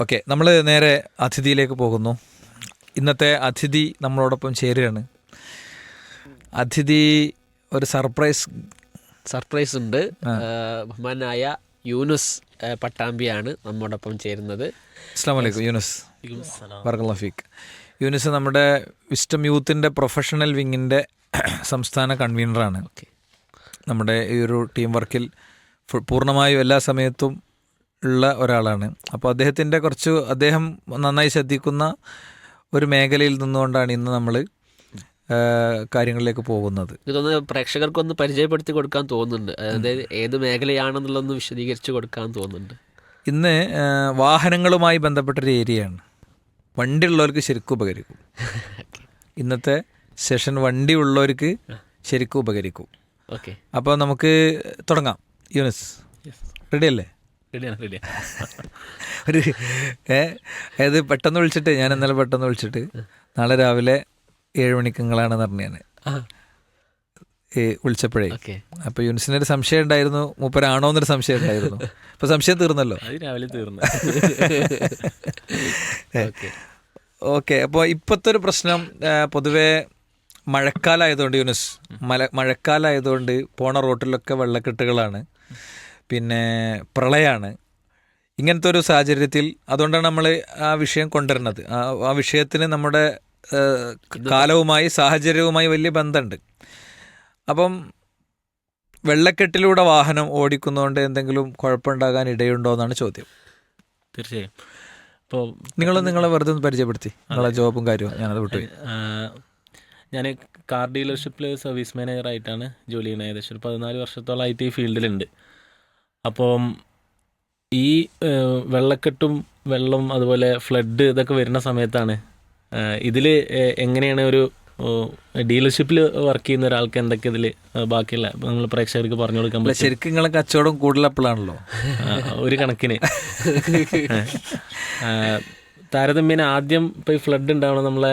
Okay നമ്മൾ നേരെ അതിഥിയിലേക്ക് പോകുന്നു. ഇന്നത്തെ അതിഥി നമ്മളോടൊപ്പം ചേരുകയാണ്. അതിഥി ഒരു സർപ്രൈസ്. സർപ്രൈസ് ഉണ്ട്. ബഹുമാനായ യൂനുസ് പട്ടാമ്പിയാണ് നമ്മോടൊപ്പം ചേരുന്നത്. അസ്സാം വലൈക്കും യൂനുസ്. വർഗലഫീഖ് യൂനുസ് നമ്മുടെ വിസ്റ്റം യൂത്തിന്റെ പ്രൊഫഷണൽ വിങ്ങിന്റെ സംസ്ഥാന കൺവീനറാണ്. നമ്മുടെ ഈ ഒരു ടീം വർക്കിൽ പൂർണമായും എല്ലാ സമയത്തും ഉള്ള ഒരാളാണ്. അപ്പോൾ അദ്ദേഹത്തിന്റെ കുറച്ച് അദ്ദേഹം നന്നായി ശ്രദ്ധിക്കുന്ന ഒരു മേഖലയിൽ നിന്നുകൊണ്ടാണ് ഇന്ന് നമ്മൾ കാര്യങ്ങളിലേക്ക് പോകുന്നത്. ഇതൊന്ന് പ്രേക്ഷകർക്കൊന്ന് പരിചയപ്പെടുത്തി കൊടുക്കാൻ തോന്നുന്നുണ്ട്. അതായത് ഏത് മേഖലയാണെന്നുള്ളതൊന്ന് വിശദീകരിച്ച് കൊടുക്കാൻ തോന്നുന്നുണ്ട്. ഇന്ന് വാഹനങ്ങളുമായി ബന്ധപ്പെട്ടൊരു ഏരിയയാണ്. വണ്ടി ഉള്ളവർക്ക് ശരിക്കും ഉപകരിക്കും. ഇന്നത്തെ സെഷൻ വണ്ടി ഉള്ളവർക്ക് ശരിക്കും ഉപകരിക്കും. ഓക്കെ. അപ്പോൾ നമുക്ക് തുടങ്ങാം. യൂനിസ് റെഡി അല്ലേ ഒരു അതായത് പെട്ടെന്ന് വിളിച്ചിട്ട് ഞാൻ ഇന്നലെ പെട്ടെന്ന് വിളിച്ചിട്ട് നാളെ രാവിലെ ഏഴ് മണിക്കങ്ങളാണെന്ന് പറഞ്ഞു ഞാൻ വിളിച്ചപ്പോഴേ. അപ്പൊ യൂനിസിന് ഒരു സംശയം ഉണ്ടായിരുന്നു മൂപ്പരാണോ എന്നൊരു സംശയം ഉണ്ടായിരുന്നു. അപ്പൊ സംശയം തീർന്നല്ലോ. രാവിലെ തീർന്നു. ഓക്കെ. അപ്പൊ അപ്പോൾ ഇപ്പോഴത്തെ ഒരു പ്രശ്നം പൊതുവെ പൊതുവേ മഴക്കാലമായതുകൊണ്ട് യൂനിസ് മല മഴക്കാലമായതുകൊണ്ട് പോണ റോട്ടിലൊക്കെ വെള്ളക്കെട്ടുകളാണ്. പിന്നെ പ്രളയമാണ് ഇങ്ങനത്തെ ഒരു സാഹചര്യത്തിൽ അതുകൊണ്ടാണ് നമ്മൾ ആ വിഷയം കൊണ്ടുവരുന്നത്. ആ ആ വിഷയത്തിന് നമ്മുടെ കാലവുമായി സാഹചര്യവുമായി വലിയ ബന്ധമുണ്ട്. അപ്പം വെള്ളക്കെട്ടിലൂടെ വാഹനം ഓടിക്കുന്നതുകൊണ്ട് എന്തെങ്കിലും കുഴപ്പമുണ്ടാകാൻ ഇടയുണ്ടോ എന്നാണ് ചോദ്യം. തീർച്ചയായും. അപ്പോൾ നിങ്ങൾ നിങ്ങളെ വെറുതെ ഒന്ന് പരിചയപ്പെടുത്തി. നിങ്ങളെ ജോബും കാര്യവും ഞാനത് വിട്ടു ഞാൻ കാർ ഡീലർഷിപ്പിൽ സർവീസ് മാനേജറായിട്ടാണ് ജോലി ചെയ്യുന്നത്. ഏകദേശം ഒരു പതിനാല് വർഷത്തോളമായിട്ട് ഈ ഫീൽഡിലുണ്ട്. അപ്പം ഈ വെള്ളക്കെട്ടും വെള്ളം അതുപോലെ ഫ്ലഡ് ഇതൊക്കെ വരുന്ന സമയത്താണ്. ഇതിൽ എങ്ങനെയാണ് ഒരു ഡീലർഷിപ്പിൽ വർക്ക് ചെയ്യുന്ന ഒരാൾക്ക് എന്തൊക്കെ ഇതിൽ ബാക്കിയുള്ള നമ്മൾ പ്രേക്ഷകർക്ക് പറഞ്ഞു കൊടുക്കാൻ പറ്റും? ശരിക്കും നിങ്ങളെ കച്ചവടം കൂടുതലപ്പോഴാണല്ലോ. ഒരു കണക്കിന്. താരതമ്യേന ആദ്യം ഇപ്പൊ ഈ ഫ്ലഡ് ഉണ്ടാവണം നമ്മളെ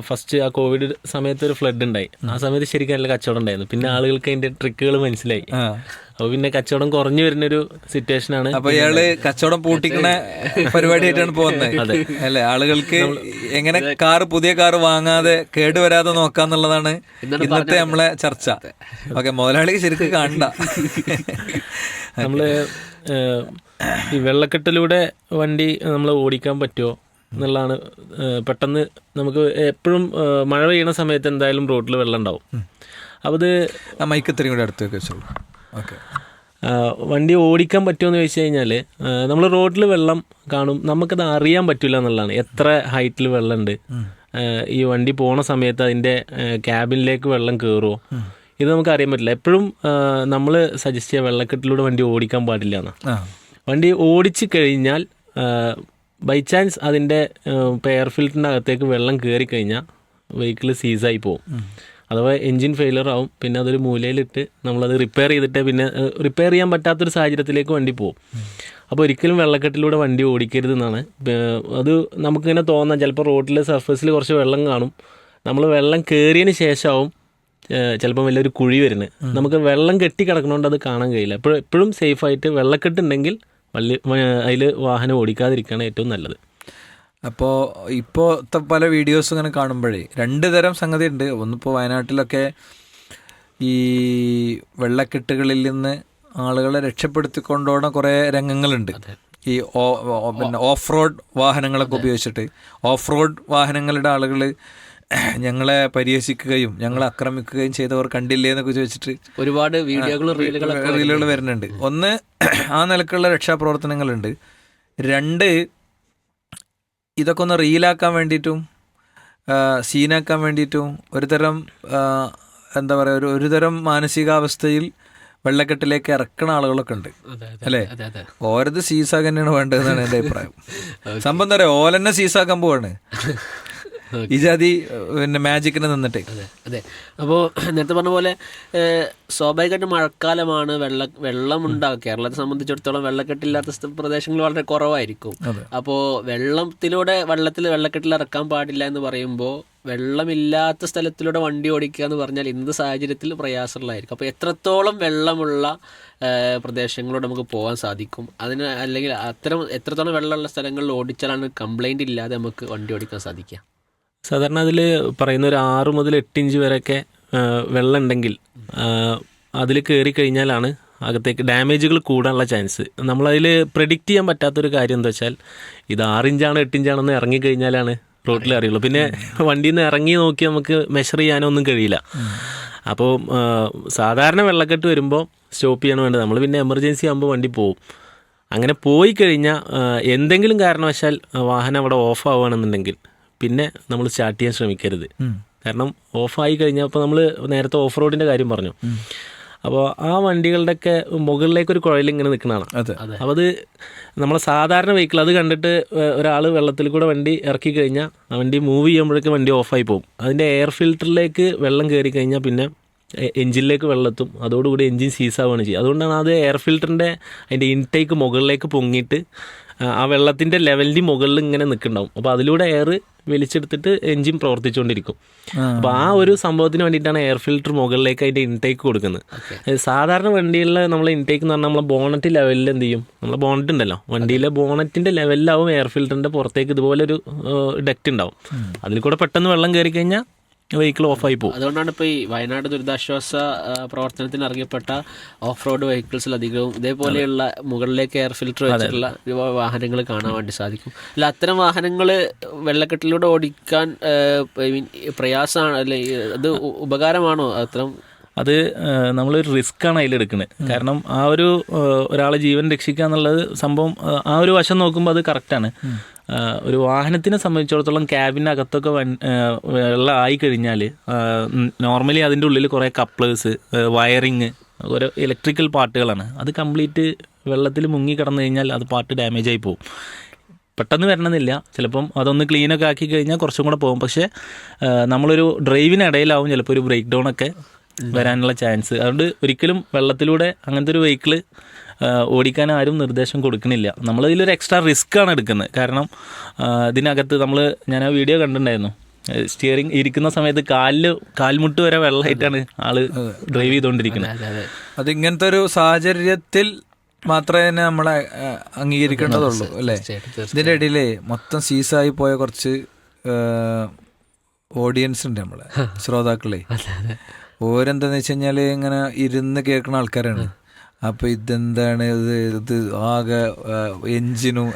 ഫസ്റ്റ് ആ കോവിഡ് സമയത്ത് ഒരു ഫ്ലഡ് ഉണ്ടായി. ആ. സമയത്ത് ശരിക്കും നല്ല കച്ചവടം ഉണ്ടായിരുന്നു. പിന്നെ ആളുകൾക്ക് അതിന്റെ ട്രിക്കുകൾ മനസ്സിലായി. അപ്പൊ പിന്നെ കച്ചവടം കുറഞ്ഞു വരുന്ന ഒരു സിറ്റുവേഷൻ ആണ് അപ്പൊ ഇയാൾ കച്ചവടം പൂട്ടിക്കണ പരിപാടിയായിട്ടാണ് പോകുന്നത്. അല്ലെ? ആളുകൾക്ക് എങ്ങനെ കാറ് പുതിയ കാറ് വാങ്ങാതെ കേടുവരാതെ നോക്കാന്നുള്ളതാണ് ഇന്നത്തെ നമ്മളെ ചർച്ച. ഓക്കെ മുതലാളിക്ക് ശരിക്കും കാണണ്ട നമ്മൾ ഈ വെള്ളക്കെട്ടിലൂടെ വണ്ടി നമ്മൾ ഓടിക്കാൻ പറ്റുമോ എന്നുള്ളതാണ് പെട്ടെന്ന് നമുക്ക് എപ്പോഴും മഴ പെയ്യണ സമയത്ത് എന്തായാലും റോഡിൽ വെള്ളം ഉണ്ടാവും. അപ്പോൾ ഇത് മൈക്ക് ഇത്രയും കൂടെ അടുത്ത് വെച്ചോളൂ. ഓക്കെ. വണ്ടി ഓടിക്കാൻ പറ്റുമെന്ന് ചോദിച്ചു കഴിഞ്ഞാൽ നമ്മൾ റോഡിൽ വെള്ളം കാണും നമുക്കത് അറിയാൻ പറ്റില്ല എന്നുള്ളതാണ്. എത്ര ഹൈറ്റിൽ വെള്ളമുണ്ട് ഈ വണ്ടി പോണ സമയത്ത് അതിന്റെ ക്യാബിനിലേക്ക് വെള്ളം കയറുമോ ഇത് നമുക്ക് അറിയാൻ പറ്റില്ല. എപ്പോഴും നമ്മൾ സജസ്റ്റ് ചെയ്യുക വെള്ളക്കെട്ടിലൂടെ വണ്ടി ഓടിക്കാൻ പാടില്ല എന്നാണ് വണ്ടി ഓടിച്ചു കഴിഞ്ഞാൽ ബൈ ചാൻസ് അതിന്റെ പെയർ ഫിൽറ്ററിന്റെ അകത്തേക്ക് വെള്ളം കയറി കഴിഞ്ഞാൽ വെഹിക്കിൾ സീസായി പോകും അഥവാ എൻജിൻ ഫെയിലർ ആവും. പിന്നെ അതൊരു മൂലയിലിട്ട് നമ്മളത് റിപ്പയർ ചെയ്തിട്ട് പിന്നെ റിപ്പയർ ചെയ്യാൻ പറ്റാത്തൊരു സാഹചര്യത്തിലേക്ക് വണ്ടി പോകും അപ്പോൾ ഒരിക്കലും വെള്ളക്കെട്ടിലൂടെ വണ്ടി ഓടിക്കരുത് എന്നാണ് അത് നമുക്കിങ്ങനെ തോന്നാം. ചിലപ്പോൾ റോഡിലെ സർഫസിൽ കുറച്ച് വെള്ളം കാണും. നമ്മൾ വെള്ളം കയറിയതിന് ശേഷമാവും ചിലപ്പോൾ വലിയൊരു കുഴി വരുന്നത്. നമുക്ക് വെള്ളം കെട്ടി കിടക്കണോണ്ട് അത് കാണാൻ കഴിയില്ല. എപ്പോഴും എപ്പോഴും സേഫായിട്ട് വെള്ളക്കെട്ടുണ്ടെങ്കിൽ വലിയ അതിൽ വാഹനം ഓടിക്കാതിരിക്കുകയാണ് ഏറ്റവും നല്ലത്. അപ്പോൾ ഇപ്പോഴത്തെ പല വീഡിയോസ് ഇങ്ങനെ കാണുമ്പോഴേ രണ്ട് തരം സംഗതി ഉണ്ട് ഒന്നിപ്പോൾ വയനാട്ടിലൊക്കെ ഈ വെള്ളക്കെട്ടുകളിൽ നിന്ന് ആളുകളെ രക്ഷപ്പെടുത്തിക്കൊണ്ടുപോകുന്ന കുറേ രംഗങ്ങളുണ്ട്. ഈ പിന്നെ ഓഫ് റോഡ് വാഹനങ്ങളൊക്കെ ഉപയോഗിച്ചിട്ട് ഓഫ് റോഡ് വാഹനങ്ങളുടെ ആളുകൾ ഞങ്ങളെ പരിഹസിക്കുകയും ഞങ്ങളെ ആക്രമിക്കുകയും ചെയ്തവർ കണ്ടില്ലേ എന്നൊക്കെ ചോദിച്ചിട്ട് ഒരുപാട് വീഡിയോകളും റീലുകൾ വരുന്നുണ്ട്. ഒന്ന് ആ നിലക്കുള്ള രക്ഷാപ്രവർത്തനങ്ങളുണ്ട്. രണ്ട് ഇതൊക്കെ ഒന്ന് റീലാക്കാൻ വേണ്ടിയിട്ടും സീനാക്കാൻ വേണ്ടിയിട്ടും ഒരുതരം എന്താ പറയുക ഒരു ഒരുതരം മാനസികാവസ്ഥയിൽ വെള്ളക്കെട്ടിലേക്ക് ഇറക്കണ ആളുകളൊക്കെ ഉണ്ട്. അല്ലേ? ഓരത് സീസാക്കാൻ തന്നെയാണ് വേണ്ടതെന്നാണ് എന്റെ അഭിപ്രായം. സംഭവം എന്താ പറയുക? ഓലെന്നെ സീസാക്കാൻ പോവാണ്. ഈ ജാതി പിന്നെ മാജിക്കിന് നിന്നിട്ട്. അതെ അതെ. അപ്പോൾ നേരത്തെ പറഞ്ഞ പോലെ സ്വാഭാവികമായിട്ടും മഴക്കാലമാണ് വെള്ള വെള്ളം ഉണ്ടാകും കേരളത്തെ സംബന്ധിച്ചിടത്തോളം വെള്ളക്കെട്ടില്ലാത്ത പ്രദേശങ്ങൾ വളരെ കുറവായിരിക്കും. അപ്പോൾ വെള്ളത്തിലൂടെ വെള്ളത്തിൽ വെള്ളക്കെട്ടിൽ ഇറക്കാൻ പാടില്ല എന്ന് പറയുമ്പോൾ വെള്ളമില്ലാത്ത സ്ഥലത്തിലൂടെ വണ്ടി ഓടിക്കുക എന്ന് പറഞ്ഞാൽ ഇന്ന് സാഹചര്യത്തിൽ പ്രയാസമുള്ളതായിരിക്കും. അപ്പോൾ എത്രത്തോളം വെള്ളമുള്ള പ്രദേശങ്ങളോട് പ്രദേശങ്ങളിലൂടെ നമുക്ക് പോകാൻ സാധിക്കും? അതിന് അല്ലെങ്കിൽ അത്തരം എത്രത്തോളം വെള്ളമുള്ള സ്ഥലങ്ങളിൽ ഓടിച്ചാലാണ് കംപ്ലൈന്റ് ഇല്ലാതെ നമുക്ക് വണ്ടി ഓടിക്കാൻ സാധിക്കുക? സാധാരണ അതിൽ പറയുന്ന ഒരു ആറ് മുതൽ എട്ട് ഇഞ്ച് വരെയൊക്കെ വെള്ളം ഉണ്ടെങ്കിൽ അതിൽ കയറി കഴിഞ്ഞാലാണ് അകത്തേക്ക് ഡാമേജുകൾ കൂടാനുള്ള ചാൻസ്. നമ്മളതിൽ പ്രെഡിക്റ്റ് ചെയ്യാൻ പറ്റാത്തൊരു കാര്യം എന്താ വെച്ചാൽ ഇത് ആറ് ഇഞ്ചാണ് എട്ട് ഇഞ്ചാണെന്ന് ഇറങ്ങിക്കഴിഞ്ഞാലാണ് റോട്ടിൽ അറിയുള്ളൂ. പിന്നെ വണ്ടിയിൽ നിന്ന് ഇറങ്ങി നോക്കി നമുക്ക് മെഷർ ചെയ്യാനോ ഒന്നും കഴിയില്ല. അപ്പോൾ സാധാരണ വെള്ളക്കെട്ട് വരുമ്പോൾ സ്റ്റോപ്പ് ചെയ്യണം വേണ്ടത്. നമ്മൾ പിന്നെ എമർജൻസി ആകുമ്പോൾ വണ്ടി പോകും അങ്ങനെ പോയി കഴിഞ്ഞാൽ എന്തെങ്കിലും കാരണവശാൽ വാഹനം അവിടെ ഓഫ് ആവുകയാണെന്നുണ്ടെങ്കിൽ പിന്നെ നമ്മൾ സ്റ്റാർട്ട് ചെയ്യാൻ ശ്രമിക്കരുത്. കാരണം ഓഫായി കഴിഞ്ഞാൽ അപ്പോൾ നമ്മൾ നേരത്തെ ഓഫ് റോഡിന്റെ കാര്യം പറഞ്ഞു. അപ്പോൾ ആ വണ്ടികളുടെയൊക്കെ മുകളിലേക്ക് ഒരു കുഴൽ ഇങ്ങനെ നിൽക്കണതാണ് അപ്പോൾ അത്. നമ്മളെ സാധാരണ വെഹിക്കിൾ അത് കണ്ടിട്ട് ഒരാൾ വെള്ളത്തിൽ കൂടെ വണ്ടി ഇറക്കി കഴിഞ്ഞാൽ ആ വണ്ടി മൂവ് ചെയ്യുമ്പോഴേക്ക് വണ്ടി ഓഫായി പോകും. അതിന്റെ എയർ ഫിൽറ്ററിലേക്ക് വെള്ളം കയറി കഴിഞ്ഞാൽ പിന്നെ എഞ്ചിനിലേക്ക് വെള്ളത്തും. അതോടുകൂടി എഞ്ചിൻ സീസാവുകയാണ് ചെയ്യുക. അതുകൊണ്ടാണ് അത് എയർ ഫിൽറ്ററിന്റെ അതിന്റെ ഇൻടേക്ക് മുകളിലേക്ക് പൊങ്ങിയിട്ട് ആ, ആ വെള്ളത്തിന്റെ ലെവലിന്റെ മുകളിൽ ഇങ്ങനെ നിൽക്കുന്നുണ്ടാവും. അപ്പോൾ അതിലൂടെ എയർ വലിച്ചെടുത്തിട്ട് എഞ്ചിൻ പ്രവർത്തിച്ചുകൊണ്ടിരിക്കും. അപ്പോൾ ആ ഒരു സംഭവത്തിന് വേണ്ടിയിട്ടാണ് എയർ ഫിൽറ്റർ മുകളിലേക്ക് അതിന്റെ ഇൻടേക്ക് കൊടുക്കുന്നത്. സാധാരണ വണ്ടിയിലെ നമ്മൾ ഇൻടേക്ക് എന്ന് പറഞ്ഞാൽ നമ്മൾ ബോണറ്റ് ലെവലിൽ എന്ത് ചെയ്യും? നമ്മളെ ബോണറ്റ് ഉണ്ടല്ലോ. വണ്ടിയിലെ ബോണറ്റിന്റെ ലെവലിലാവും എയർ ഫിൽറ്ററിന്റെ പുറത്തേക്ക് ഇതുപോലെ ഒരു ഡെക്റ്റ് ഉണ്ടാവും. അതിൽ കൂടെ പെട്ടെന്ന് വെള്ളം കയറി കഴിഞ്ഞാൽ വെഹിക്കിൾ ഓഫായി പോകും അതുകൊണ്ടാണ് ഇപ്പോൾ ഈ വയനാട് ദുരിതാശ്വാസ പ്രവർത്തനത്തിന് ഇറങ്ങിയപ്പെട്ട ഓഫ് റോഡ് വെഹിക്കിൾസിൽ അധികവും ഇതേപോലെയുള്ള മുകളിലേക്ക് എയർ ഫിൽറ്റർ വെച്ചിട്ടുള്ള വാഹനങ്ങൾ കാണാൻ വേണ്ടി സാധിക്കും. അല്ല അത്തരം വാഹനങ്ങൾ വെള്ളക്കെട്ടിലൂടെ ഓടിക്കാൻ ഐ മീൻ പ്രയാസമാണ് അല്ലെ അത് ഉപകാരമാണോ അത്തരം? അത് നമ്മളൊരു റിസ്ക് ആണ് അതിലെടുക്കുന്നത് കാരണം ആ ഒരു ഒരാളെ ജീവൻ രക്ഷിക്കുക എന്നുള്ളത് സംഭവം ആ ഒരു വശം നോക്കുമ്പോൾ അത് കറക്റ്റാണ്. ഒരു വാഹനത്തിനെ സംബന്ധിച്ചിടത്തോളം ക്യാബിനകത്തൊക്കെ വൺ വെള്ളം ആയി കഴിഞ്ഞാൽ നോർമലി അതിന്റെ ഉള്ളിൽ കുറേ കപ്ലേഴ്സ് വയറിങ് ഓരോ ഇലക്ട്രിക്കൽ പാർട്ടുകളാണ് അത് കംപ്ലീറ്റ് വെള്ളത്തിൽ മുങ്ങി കിടന്നു കഴിഞ്ഞാൽ അത് പാർട്ട് ഡാമേജ് ആയി പോകും. പെട്ടെന്ന് വരണമെന്നില്ല. ചിലപ്പം അതൊന്ന് ക്ലീനൊക്കെ ആക്കി കഴിഞ്ഞാൽ കുറച്ചും കൂടെ പോകും. പക്ഷേ നമ്മളൊരു ഡ്രൈവിനിടയിലാവും ചിലപ്പോൾ ഒരു ബ്രേക്ക് ഡൗൺ ഒക്കെ വരാനുള്ള ചാൻസ് അതുകൊണ്ട് ഒരിക്കലും വെള്ളത്തിലൂടെ അങ്ങനത്തെ ഒരു വെഹിക്കിൾ ഓടിക്കാൻ ആരും നിർദ്ദേശം കൊടുക്കണില്ല. നമ്മളതിലൊരു എക്സ്ട്രാ റിസ്ക് ആണ് എടുക്കുന്നത്. കാരണം ഇതിനകത്ത് നമ്മൾ ഞാൻ ആ വീഡിയോ കണ്ടിട്ടുണ്ടായിരുന്നു. സ്റ്റിയറിംഗ് ഇരിക്കുന്ന സമയത്ത് കാലിൽ കാൽമുട്ട് വരെ വെള്ളമായിട്ടാണ് ആൾ ഡ്രൈവ് ചെയ്തുകൊണ്ടിരിക്കുന്നത് അതെ ഇങ്ങനത്തെ ഒരു സാഹചര്യത്തിൽ മാത്രമേ തന്നെ നമ്മളെ അംഗീകരിക്കേണ്ടതുള്ളൂ അല്ലേ? ഇതിന്റെ ഇടയിലേ മൊത്തം സീസായി പോയ കുറച്ച് ഓഡിയൻസ് ഉണ്ട് നമ്മളെ ശ്രോതാക്കളെ. ഓരെന്താന്ന് വെച്ച് കഴിഞ്ഞാൽ ഇങ്ങനെ ഇരുന്ന് കേൾക്കുന്ന ആൾക്കാരാണ്. അപ്പൊ ഇതെന്താണ്? ഇത് ഇത് ആകെ എഞ്ചിനും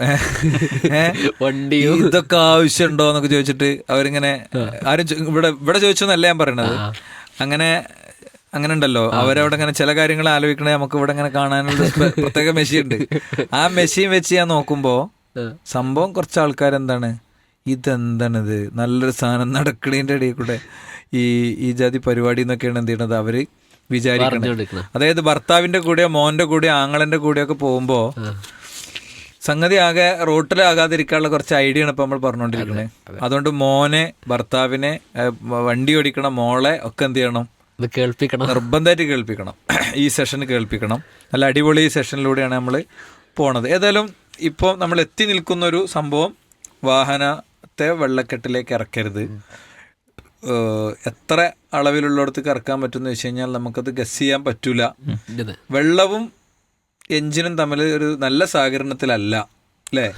വണ്ടിയും. ഇതൊക്കെ ആവശ്യമുണ്ടോ എന്നൊക്കെ ചോദിച്ചിട്ട് അവരിങ്ങനെ ആരും ഇവിടെ ഇവിടെ ചോദിച്ചെന്നല്ല ഞാൻ പറയണത്? അങ്ങനെ അങ്ങനെ ഉണ്ടല്ലോ. അവരവിടെ ഇങ്ങനെ ചില കാര്യങ്ങൾ ആലോചിക്കണേ നമുക്ക് ഇവിടെ ഇങ്ങനെ കാണാനുള്ള പ്രത്യേക മെഷീൻ ഉണ്ട് ആ മെഷീൻ വെച്ച് ഞാൻ നോക്കുമ്പോ സംഭവം കുറച്ച് ആൾക്കാർ എന്താണ് ഇതെന്താണിത്? നല്ലൊരു സാധനം നടക്കണേന്റെ ഇടയിൽ കൂടെ ഈ ഈ ജാതി പരിപാടി എന്നൊക്കെയാണ് എന്ത് ചെയ്യണത്? അവർ വിചാരിക്കണം. അതായത് ഭർത്താവിന്റെ കൂടെയോ മോന്റെ കൂടെയോ ആങ്ങളന്റെ കൂടെയോ ഒക്കെ പോകുമ്പോ സംഗതി ആകെ റോട്ടിലാകാതിരിക്കാനുള്ള കുറച്ച് ഐഡിയ ആണ് ഇപ്പൊ നമ്മൾ പറഞ്ഞുകൊണ്ടിരിക്കുന്നത് അതുകൊണ്ട് മോനെ ഭർത്താവിനെ വണ്ടി ഓടിക്കണം മോളെ ഒക്കെ എന്ത് ചെയ്യണം? കേൾപ്പിക്കണം. നിർബന്ധമായിട്ട് കേൾപ്പിക്കണം. ഈ സെഷൻ കേൾപ്പിക്കണം. നല്ല അടിപൊളി സെഷനിലൂടെയാണ് നമ്മൾ പോണത്. ഏതായാലും ഇപ്പോൾ നമ്മൾ എത്തി നിൽക്കുന്ന ഒരു സംഭവം വാഹനത്തെ വെള്ളക്കെട്ടിലേക്ക് ഇറക്കരുത്. എത്ര അളവിലുള്ളിടത്തേക്ക് കറക്കാൻ പറ്റുമെന്ന് വെച്ച് കഴിഞ്ഞാൽ നമുക്കത് ഗസ് ചെയ്യാൻ പറ്റൂല. വെള്ളവും എഞ്ചിനും തമ്മിൽ ഒരു നല്ല സഹകരണത്തിലല്ല അല്ലേ?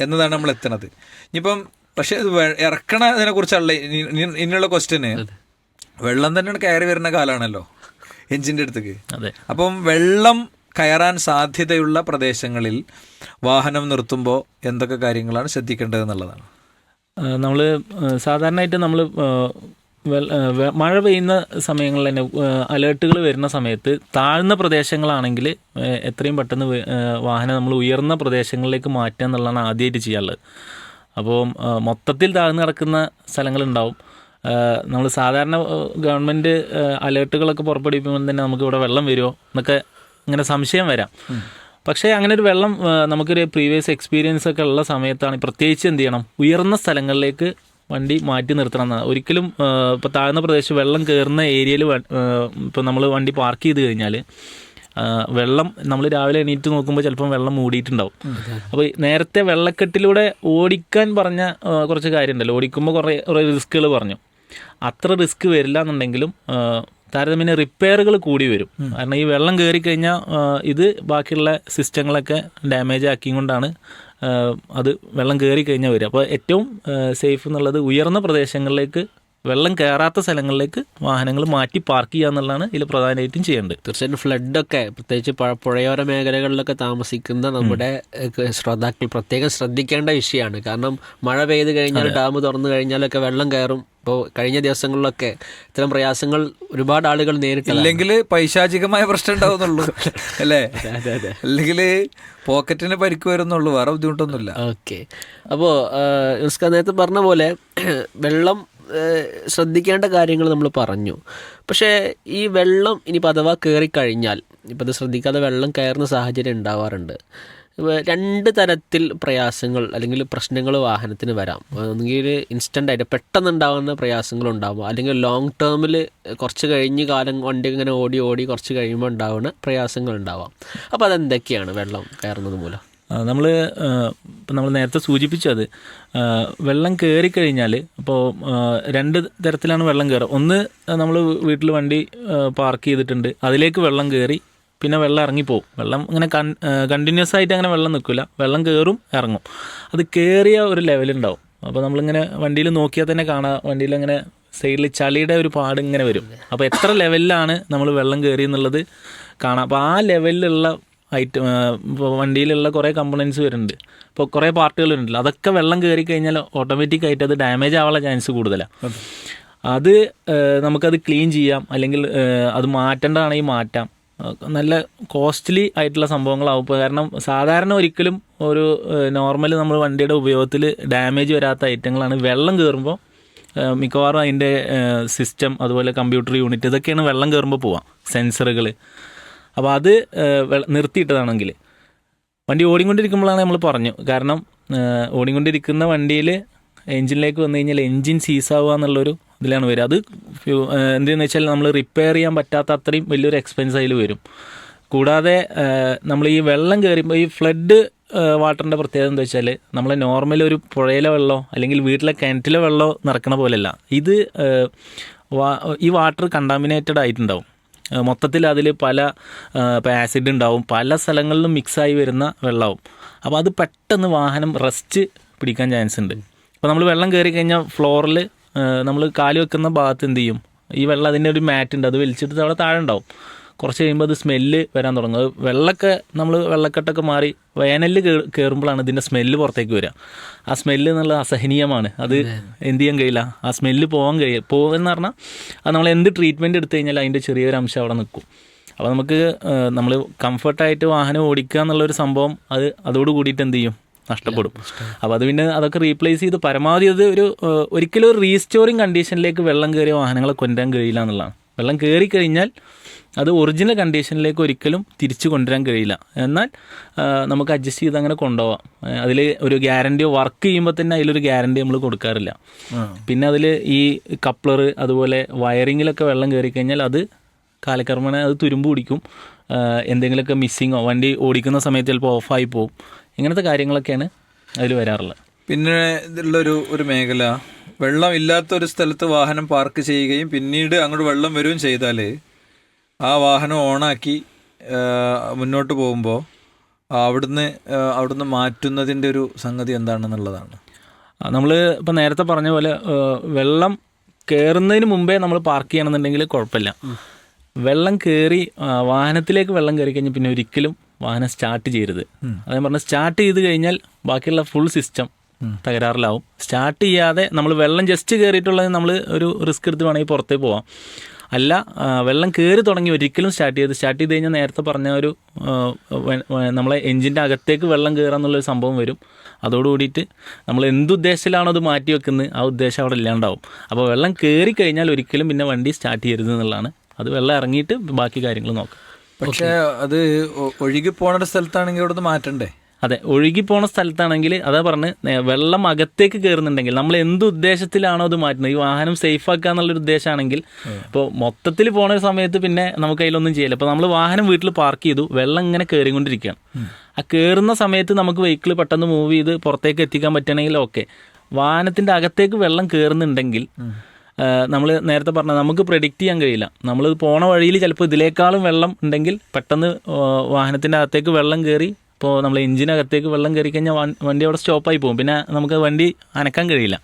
എന്നതാണ് നമ്മൾ എത്തണത്. ഇനിയിപ്പം പക്ഷെ ഇറക്കണതിനെ ഇനി- ഇനിയുള്ള ക്വസ്റ്റ്യന് വെള്ളം തന്നെയാണ് കയറി വരുന്ന കാലമാണല്ലോ എഞ്ചിന്റെ അടുത്തേക്ക്. അപ്പം വെള്ളം കയറാൻ സാധ്യതയുള്ള പ്രദേശങ്ങളിൽ വാഹനം നിർത്തുമ്പോൾ എന്തൊക്കെ കാര്യങ്ങളാണ് ശ്രദ്ധിക്കേണ്ടത് എന്നുള്ളതാണ്. നമ്മൾ സാധാരണയായിട്ട് നമ്മൾ മഴ പെയ്യുന്ന സമയങ്ങളിൽ തന്നെ അലേർട്ടുകൾ വരുന്ന സമയത്ത് താഴ്ന്ന പ്രദേശങ്ങളാണെങ്കിൽ എത്രയും പെട്ടെന്ന് വാഹനം നമ്മൾ ഉയർന്ന പ്രദേശങ്ങളിലേക്ക് മാറ്റുക എന്നുള്ളതാണ് ആദ്യമായിട്ട് ചെയ്യാനുള്ളത്. അപ്പോൾ മൊത്തത്തിൽ താഴ്ന്നു കിടക്കുന്ന സ്ഥലങ്ങളുണ്ടാവും. നമ്മൾ സാധാരണ ഗവൺമെന്റ് അലേർട്ടുകളൊക്കെ പുറപ്പെടുവിക്കുമ്പോൾ തന്നെ നമുക്ക് ഇവിടെ വെള്ളം വരുമോ എന്നൊക്കെ ഇങ്ങനെ സംശയം വരാം. പക്ഷേ അങ്ങനെ ഒരു വെള്ളം നമുക്കൊരു പ്രീവിയസ് എക്സ്പീരിയൻസ് ഒക്കെ ഉള്ള സമയത്താണ് പ്രത്യേകിച്ച് എന്ത് ചെയ്യണം? ഉയർന്ന സ്ഥലങ്ങളിലേക്ക് വണ്ടി മാറ്റി നിർത്തണം എന്നാണ്. ഒരിക്കലും ഇപ്പോൾ താഴ്ന്ന പ്രദേശം വെള്ളം കയറുന്ന ഏരിയയിൽ ഇപ്പോൾ നമ്മൾ വണ്ടി പാർക്ക് ചെയ്ത് കഴിഞ്ഞാൽ വെള്ളം നമ്മൾ രാവിലെ എണീറ്റ് നോക്കുമ്പോൾ ചിലപ്പം വെള്ളം മൂടിയിട്ടുണ്ടാവും. അപ്പോൾ നേരത്തെ വെള്ളക്കെട്ടിലൂടെ ഓടിക്കാൻ പറഞ്ഞ കുറച്ച് കാര്യമുണ്ടല്ലോ. ഓടിക്കുമ്പോൾ കുറേ കുറേ റിസ്കുകൾ പറഞ്ഞു. അത്ര റിസ്ക് വരില്ല എന്നുണ്ടെങ്കിലും താരതമ്യേന റിപ്പയറുകൾ കൂടി വരും. കാരണം ഈ വെള്ളം കയറി കഴിഞ്ഞാൽ ഇത് ബാക്കിയുള്ള സിസ്റ്റങ്ങളൊക്കെ ഡാമേജ് ആക്കിയും കൊണ്ടാണ് അത് വെള്ളം കയറി കഴിഞ്ഞാൽ വരിക. അപ്പോൾ ഏറ്റവും സേഫ് എന്നുള്ളത് ഉയർന്ന പ്രദേശങ്ങളിലേക്ക് വെള്ളം കയറാത്ത സ്ഥലങ്ങളിലേക്ക് വാഹനങ്ങൾ മാറ്റി പാർക്ക് ചെയ്യുക എന്നുള്ളതാണ് ഇതിൽ പ്രധാനമായിട്ടും ചെയ്യേണ്ടത്. തീർച്ചയായിട്ടും ഫ്ലഡൊക്കെ പ്രത്യേകിച്ച് പുഴയോര മേഖലകളിലൊക്കെ താമസിക്കുന്ന നമ്മുടെ ശ്രോതാക്കൾ പ്രത്യേകം ശ്രദ്ധിക്കേണ്ട വിഷയമാണ്. കാരണം മഴ പെയ്ത് കഴിഞ്ഞാൽ ഡാം തുറന്നു കഴിഞ്ഞാലൊക്കെ വെള്ളം കയറും. ഇപ്പോൾ കഴിഞ്ഞ ദിവസങ്ങളിലൊക്കെ ഇത്തരം പ്രയാസങ്ങൾ ഒരുപാട് ആളുകൾ നേരിട്ട് ഇല്ലെങ്കിൽ പൈശാചികമായ പ്രശ്നം ഉണ്ടാവുന്നുള്ളൂ. അല്ലേ? അതെ അതെ അല്ലെങ്കിൽ പോക്കറ്റിന് പരിക്ക് വരുന്നുള്ളൂ വേറെ ബുദ്ധിമുട്ടൊന്നുമില്ല. ഓക്കെ. അപ്പോൾ നമസ്കാരം നേരത്തെ പറഞ്ഞ പോലെ വെള്ളം ശ്രദ്ധിക്കേണ്ട കാര്യങ്ങൾ നമ്മൾ പറഞ്ഞു. പക്ഷേ ഈ വെള്ളം ഇനിയിപ്പോൾ അഥവാ കയറിക്കഴിഞ്ഞാൽ ഇപ്പോൾ അത് ശ്രദ്ധിക്കാതെ വെള്ളം കയറുന്ന സാഹചര്യം ഉണ്ടാവാറുണ്ട്. ഇപ്പൊ രണ്ട് തരത്തിൽ പ്രയാസങ്ങൾ അല്ലെങ്കിൽ പ്രശ്നങ്ങൾ വാഹനത്തിന് വരാം. ഒന്നുകിൽ ഇൻസ്റ്റന്റ് ആയിട്ട് പെട്ടെന്ന് ഉണ്ടാകുന്ന പ്രയാസങ്ങൾ ഉണ്ടാകും അല്ലെങ്കിൽ ലോങ് ടേമിൽ കുറച്ച് കഴിഞ്ഞ് കാലം വണ്ടി ഇങ്ങനെ ഓടി ഓടി കുറച്ച് കഴിയുമ്പോൾ ഉണ്ടാകുന്ന പ്രയാസങ്ങൾ ഉണ്ടാവാം അപ്പോൾ അതെന്തൊക്കെയാണ് വെള്ളം കയറുന്നത് മൂലം? നമ്മൾ നമ്മൾ നേരത്തെ സൂചിപ്പിച്ചത് വെള്ളം കയറി കഴിഞ്ഞാൽ ഇപ്പോൾ രണ്ട് തരത്തിലാണ് വെള്ളം കയറുക ഒന്ന് നമ്മൾ വീട്ടിൽ വണ്ടി പാർക്ക് ചെയ്തിട്ടുണ്ട്. അതിലേക്ക് വെള്ളം കയറി പിന്നെ വെള്ളം ഇറങ്ങിപ്പോവും. വെള്ളം ഇങ്ങനെ കൺ കണ്ടിന്യൂസ് ആയിട്ട് അങ്ങനെ വെള്ളം നിൽക്കില്ല. വെള്ളം കയറും ഇറങ്ങും. അത് കയറിയ ഒരു ലെവലുണ്ടാവും അപ്പോൾ നമ്മളിങ്ങനെ വണ്ടിയിൽ നോക്കിയാൽ തന്നെ കാണാം. വണ്ടിയിൽ അങ്ങനെ സൈഡിൽ ചളിയുടെ ഒരു പാട് ഇങ്ങനെ വരും. അപ്പോൾ എത്ര ലെവലിലാണ് നമ്മൾ വെള്ളം കയറി എന്നുള്ളത് കാണാം. അപ്പോൾ ആ ലെവലിലുള്ള ഐറ്റം ഇപ്പോൾ വണ്ടിയിലുള്ള കുറേ കമ്പണൻസ് വരുന്നുണ്ട്. ഇപ്പോൾ കുറേ പാർട്ടുകൾ വരുന്നുണ്ടല്ലോ അതൊക്കെ വെള്ളം കയറി കഴിഞ്ഞാൽ ഓട്ടോമാറ്റിക് ആയിട്ട് അത് ഡാമേജ് ആവാനുള്ള ചാൻസ് കൂടുതലാണ്. അത്. നമുക്കത് ക്ലീൻ ചെയ്യാം. അല്ലെങ്കിൽ അത് മാറ്റേണ്ടതാണെങ്കിൽ മാറ്റാം. നല്ല കോസ്റ്റ്ലി ആയിട്ടുള്ള സംഭവങ്ങളാവും. ഇപ്പോൾ കാരണം സാധാരണ ഒരിക്കലും ഒരു നോർമൽ നമ്മൾ വണ്ടിയുടെ ഉപയോഗത്തിൽ ഡാമേജ് വരാത്ത ഐറ്റങ്ങളാണ് വെള്ളം കയറുമ്പോൾ മിക്കവാറും അതിന്റെ സിസ്റ്റം അതുപോലെ കമ്പ്യൂട്ടർ യൂണിറ്റ് ഇതൊക്കെയാണ് വെള്ളം കയറുമ്പോൾ പോവാം സെൻസറുകൾ അപ്പോൾ അത് നിർത്തിയിട്ടതാണെങ്കിൽ. വണ്ടി ഓടിക്കൊണ്ടിരിക്കുമ്പോഴാണ് നമ്മൾ പറഞ്ഞു. കാരണം ഓടിക്കൊണ്ടിരിക്കുന്ന വണ്ടിയിൽ എഞ്ചിനിലേക്ക് വന്നു കഴിഞ്ഞാൽ എഞ്ചിൻ സീസാവുക എന്നുള്ളൊരു ഇതിലാണ് വരിക. അത് എന്തെന്ന് വെച്ചാൽ നമ്മൾ റിപ്പയർ ചെയ്യാൻ പറ്റാത്ത അത്രയും വലിയൊരു എക്സ്പെൻസ് അതിൽ വരും. കൂടാതെ നമ്മൾ ഈ വെള്ളം കയറിയപ്പോൾ ഈ ഫ്ലഡ് വാട്ടറിന്റെ പ്രത്യേകത എന്താ വെച്ചാൽ നമ്മൾ നോർമൽ ഒരു പുഴയിലെ വെള്ളമോ അല്ലെങ്കിൽ വീട്ടിലെ കിണറ്റിലെ വെള്ളമോ നിറക്കണ പോലെയല്ല. ഇത് ഈ വാട്ടർ കണ്ടാമിനേറ്റഡ് ആയിട്ടുണ്ടാവും. മൊത്തത്തിൽ അതിൽ പല ഇപ്പോൾ ആസിഡ് ഉണ്ടാവും. പല സ്ഥലങ്ങളിലും മിക്സായി വരുന്ന വെള്ളമാവും അപ്പോൾ അത് പെട്ടെന്ന് വാഹനം റെസ്റ്റ് പിടിക്കാൻ ചാൻസ് ഉണ്ട്. അപ്പോൾ നമ്മൾ വെള്ളം കയറി കഴിഞ്ഞാൽ ഫ്ലോറിൽ നമ്മൾ കാൽ വെക്കുന്ന ഭാഗത്ത് എന്ത് ചെയ്യും? ഈ വെള്ളം അതിന്റെ ഒരു മാറ്റ് ഉണ്ട് അത് വലിച്ചെടുത്ത് അവിടെ താഴെ ഉണ്ടാവും. കുറച്ച് കഴിയുമ്പോൾ അത് സ്മെല്ല് വരാൻ തുടങ്ങും. അത് വെള്ളമൊക്കെ നമ്മൾ വെള്ളക്കെട്ടൊക്കെ മാറി വേനലിൽ കയറുമ്പോഴാണ് ഇതിന്റെ സ്മെല്ല് പുറത്തേക്ക് വരിക. ആ സ്മെല്ല് എന്നുള്ളത് അസഹനീയമാണ്. അത് എന്ത് ചെയ്യാൻ കഴിയില്ല. ആ സ്മെല്ല് പോകാൻ കഴിയും പോകുമെന്ന് പറഞ്ഞാൽ അത് നമ്മൾ എന്ത് ട്രീറ്റ്മെന്റ് എടുത്തു കഴിഞ്ഞാൽ അതിന്റെ ചെറിയൊരു അംശം അവിടെ നിൽക്കും. അപ്പോൾ നമുക്ക് നമ്മൾ കംഫർട്ടായിട്ട് വാഹനം ഓടിക്കുക എന്നുള്ളൊരു സംഭവം അത് അതോട് കൂടിയിട്ട് എന്ത് ചെയ്യും? നഷ്ടപ്പെടും. അപ്പോൾ അത് പിന്നെ അതൊക്കെ റീപ്ലേസ് ചെയ്ത് പരമാവധി അത് ഒരു ഒരിക്കലും ഒരു റീസ്റ്റോറിങ് കണ്ടീഷനിലേക്ക് വെള്ളം കയറിയ വാഹനങ്ങളെ കൊണ്ടുവരാൻ കഴിയില്ല എന്നുള്ളതാണ്. വെള്ളം കയറി കഴിഞ്ഞാൽ അത് ഒറിജിനൽ കണ്ടീഷനിലേക്ക് ഒരിക്കലും തിരിച്ചു കൊണ്ടുവരാൻ കഴിയില്ല. എന്നാൽ നമുക്ക് അഡ്ജസ്റ്റ് ചെയ്ത് അങ്ങനെ കൊണ്ടുപോകാം അതിൽ ഒരു ഗ്യാരണ്ടിയോ വർക്ക് ചെയ്യുമ്പോൾ തന്നെ അതിലൊരു ഗ്യാരണ്ടി നമ്മൾ കൊടുക്കാറില്ല. പിന്നെ അതിൽ ഈ കപ്ലർ അതുപോലെ വയറിങ്ങിലൊക്കെ വെള്ളം കയറി കഴിഞ്ഞാൽ അത് കാലക്രമേണ അത് തുരുമ്പ് പിടിക്കും. എന്തെങ്കിലുമൊക്കെ മിസ്സിങ്ങോ വണ്ടി ഓടിക്കുന്ന സമയത്ത് ചിലപ്പോൾ ഓഫായി പോകും ഇങ്ങനത്തെ കാര്യങ്ങളൊക്കെയാണ് അതിൽ വരാറുള്ളത്. പിന്നെ ഇതിലുള്ളൊരു ഒരു മേഖല വെള്ളം ഇല്ലാത്ത ഒരു സ്ഥലത്ത് വാഹനം പാർക്ക് ചെയ്യുകയും പിന്നീട് അങ്ങോട്ട് വെള്ളം വരികയും ചെയ്താൽ ആ വാഹനം ഓണാക്കി മുന്നോട്ട് പോകുമ്പോൾ അവിടുന്ന് അവിടുന്ന് മാറ്റുന്നതിന്റെ ഒരു സംഗതി എന്താണെന്നുള്ളതാണ്. നമ്മൾ ഇപ്പം നേരത്തെ പറഞ്ഞ പോലെ വെള്ളം കയറുന്നതിന് മുമ്പേ നമ്മൾ പാർക്ക് ചെയ്യണമെന്നുണ്ടെങ്കിൽ കുഴപ്പമില്ല. വെള്ളം കയറി വാഹനത്തിലേക്ക് വെള്ളം കയറി കഴിഞ്ഞാൽ പിന്നെ ഒരിക്കലും വാഹനം സ്റ്റാർട്ട് ചെയ്യരുത്. അതേ പറഞ്ഞ സ്റ്റാർട്ട് ചെയ്ത് കഴിഞ്ഞാൽ ബാക്കിയുള്ള ഫുൾ സിസ്റ്റം തകരാറിലാവും. സ്റ്റാർട്ട് ചെയ്യാതെ നമ്മൾ വെള്ളം ജസ്റ്റ് കയറിയിട്ടുള്ളത് നമ്മൾ ഒരു റിസ്ക് എടുത്ത് വേണമെങ്കിൽ പുറത്തേക്ക് പോവാം. അല്ല വെള്ളം കയറി തുടങ്ങി ഒരിക്കലും സ്റ്റാർട്ട് ചെയ്ത് സ്റ്റാർട്ട് ചെയ്ത് കഴിഞ്ഞാൽ നേരത്തെ പറഞ്ഞ ഒരു നമ്മളെ എഞ്ചിന്റെ അകത്തേക്ക് വെള്ളം കയറുക എന്നുള്ളൊരു സംഭവം വരും. അതോടുകൂടിയിട്ട് നമ്മൾ എന്തുദ്ദേശത്തിലാണോ അത് മാറ്റി വെക്കുന്നത് ആ ഉദ്ദേശം അവിടെ ഇല്ലാണ്ടാവും. അപ്പോൾ വെള്ളം കയറി കഴിഞ്ഞാൽ ഒരിക്കലും പിന്നെ വണ്ടി സ്റ്റാർട്ട് ചെയ്യരുത് എന്നുള്ളതാണ്. അത് വെള്ളം ഇറങ്ങിയിട്ട് ബാക്കി കാര്യങ്ങൾ നോക്കാം. പക്ഷേ അത് ഒഴുകി പോണ സ്ഥലത്താണെങ്കിൽ അവിടെ മാറ്റണ്ടേ? അതെ ഒഴുകി പോണ സ്ഥലത്താണെങ്കിൽ അതാ പറഞ്ഞ് വെള്ളം അകത്തേക്ക് കയറുന്നുണ്ടെങ്കിൽ നമ്മൾ എന്ത് ഉദ്ദേശത്തിലാണോ അത് മാറ്റുന്നത്? ഈ വാഹനം സേഫ് ആക്കുക എന്നുള്ളൊരു ഉദ്ദേശമാണെങ്കിൽ ഇപ്പോൾ മൊത്തത്തിൽ പോണ സമയത്ത് പിന്നെ നമുക്ക് അതിലൊന്നും ചെയ്യില്ല. അപ്പോൾ നമ്മൾ വാഹനം വീട്ടിൽ പാർക്ക് ചെയ്തു വെള്ളം ഇങ്ങനെ കയറിക്കൊണ്ടിരിക്കുകയാണ് ആ കയറുന്ന സമയത്ത് നമുക്ക് വെഹിക്കിൾ പെട്ടെന്ന് മൂവ് ചെയ്ത് പുറത്തേക്ക് എത്തിക്കാൻ പറ്റണമെങ്കിൽ ഓക്കെ വാഹനത്തിന്റെ അകത്തേക്ക് വെള്ളം കയറുന്നുണ്ടെങ്കിൽ നമ്മൾ നേരത്തെ പറഞ്ഞ നമുക്ക് പ്രെഡിക്റ്റ് ചെയ്യാൻ കഴിയില്ല. നമ്മൾ പോണ വഴിയിൽ ചിലപ്പോൾ ഇതിനേക്കാളും വെള്ളം ഉണ്ടെങ്കിൽ പെട്ടെന്ന് വാഹനത്തിന്റെ അകത്തേക്ക് വെള്ളം കയറി ഇപ്പോൾ നമ്മൾ എഞ്ചിനകത്തേക്ക് വെള്ളം കയറി കഴിഞ്ഞാൽ വണ്ടി അവിടെ സ്റ്റോപ്പായി പോകും. പിന്നെ നമുക്ക് വണ്ടി അനക്കാൻ കഴിയില്ല.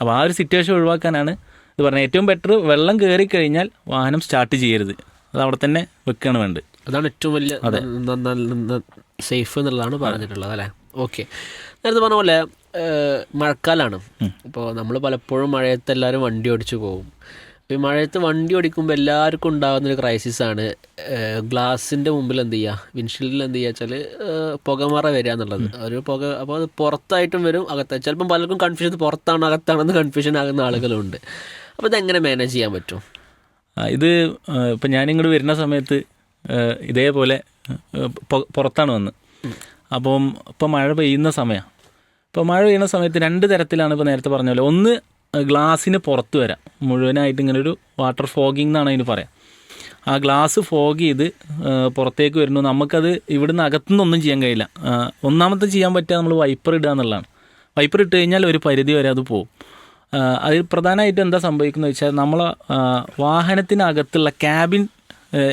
അപ്പോൾ ആ ഒരു സിറ്റുവേഷൻ ഒഴിവാക്കാനാണ് ഇത് പറഞ്ഞത്. ഏറ്റവും ബെറ്റർ വെള്ളം കയറി കഴിഞ്ഞാൽ വാഹനം സ്റ്റാർട്ട് ചെയ്യരുത്. അത് അവിടെ തന്നെ വെക്കുകയാണ് വേണ്ടത്. അതാണ് ഏറ്റവും വലിയ സേഫ് എന്നുള്ളതാണ് പറഞ്ഞിട്ടുള്ളത് അല്ലേ? ഓക്കെ നേരത്തെ പറഞ്ഞ പോലെ ഏഹ്, മഴക്കാലാണ്. ഇപ്പോൾ നമ്മൾ പലപ്പോഴും മഴയത്ത് എല്ലാവരും വണ്ടി ഓടിച്ചു പോകും. അപ്പോൾ ഈ മഴയത്ത് വണ്ടി ഓടിക്കുമ്പോൾ എല്ലാവർക്കും ഉണ്ടാകുന്ന ഒരു ക്രൈസിസ് ആണ്. ഗ്ലാസിന്റെ മുമ്പിൽ എന്ത് ചെയ്യുക വിൻഷീൽഡിൽ എന്ത് ചെയ്യുക വെച്ചാൽ പുകമറ വരിക എന്നുള്ളത്. ഒരു പുക അപ്പോൾ അത് പുറത്തായിട്ടും വരും അകത്ത്. ചിലപ്പം പലർക്കും കൺഫ്യൂഷൻ പുറത്താണ് അകത്താണെന്ന് കൺഫ്യൂഷൻ ആകുന്ന ആളുകളുണ്ട്. അപ്പോൾ ഇതെങ്ങനെ മാനേജ് ചെയ്യാൻ പറ്റും? ഇത് ഇപ്പം ഞാനിങ്ങോട്ട് വരുന്ന സമയത്ത് ഇതേപോലെ പുറത്താണ് വന്ന്. അപ്പം ഇപ്പം മഴ പെയ്യുന്ന സമയമാണ് ഇപ്പോൾ മഴ പെയ്യുന്ന സമയത്ത് രണ്ട് തരത്തിലാണ് ഇപ്പോൾ നേരത്തെ പറഞ്ഞ പോലെ. ഒന്ന് ഗ്ലാസ്സിന് പുറത്ത് വരാം. മുഴുവനായിട്ട് ഇങ്ങനെ ഒരു വാട്ടർ ഫോഗിംഗ് എന്നാണ് അതിന് പറയാം. ആ ഗ്ലാസ് ഫോഗ് ചെയ്ത് പുറത്തേക്ക് വരുന്നു. നമുക്കത് ഇവിടുന്ന് അകത്തുനിന്നൊന്നും ചെയ്യാൻ കഴിയില്ല. ഒന്നാമത്തെ ചെയ്യാൻ പറ്റുക നമ്മൾ വൈപ്പർ ഇടുക എന്നുള്ളതാണ്. വൈപ്പർ ഇട്ട് കഴിഞ്ഞാൽ ഒരു പരിധി വരെ അത് പോകും അതിൽ പ്രധാനമായിട്ട് എന്താ സംഭവിക്കുന്നത് വെച്ചാൽ നമ്മൾ വാഹനത്തിനകത്തുള്ള ക്യാബിൻ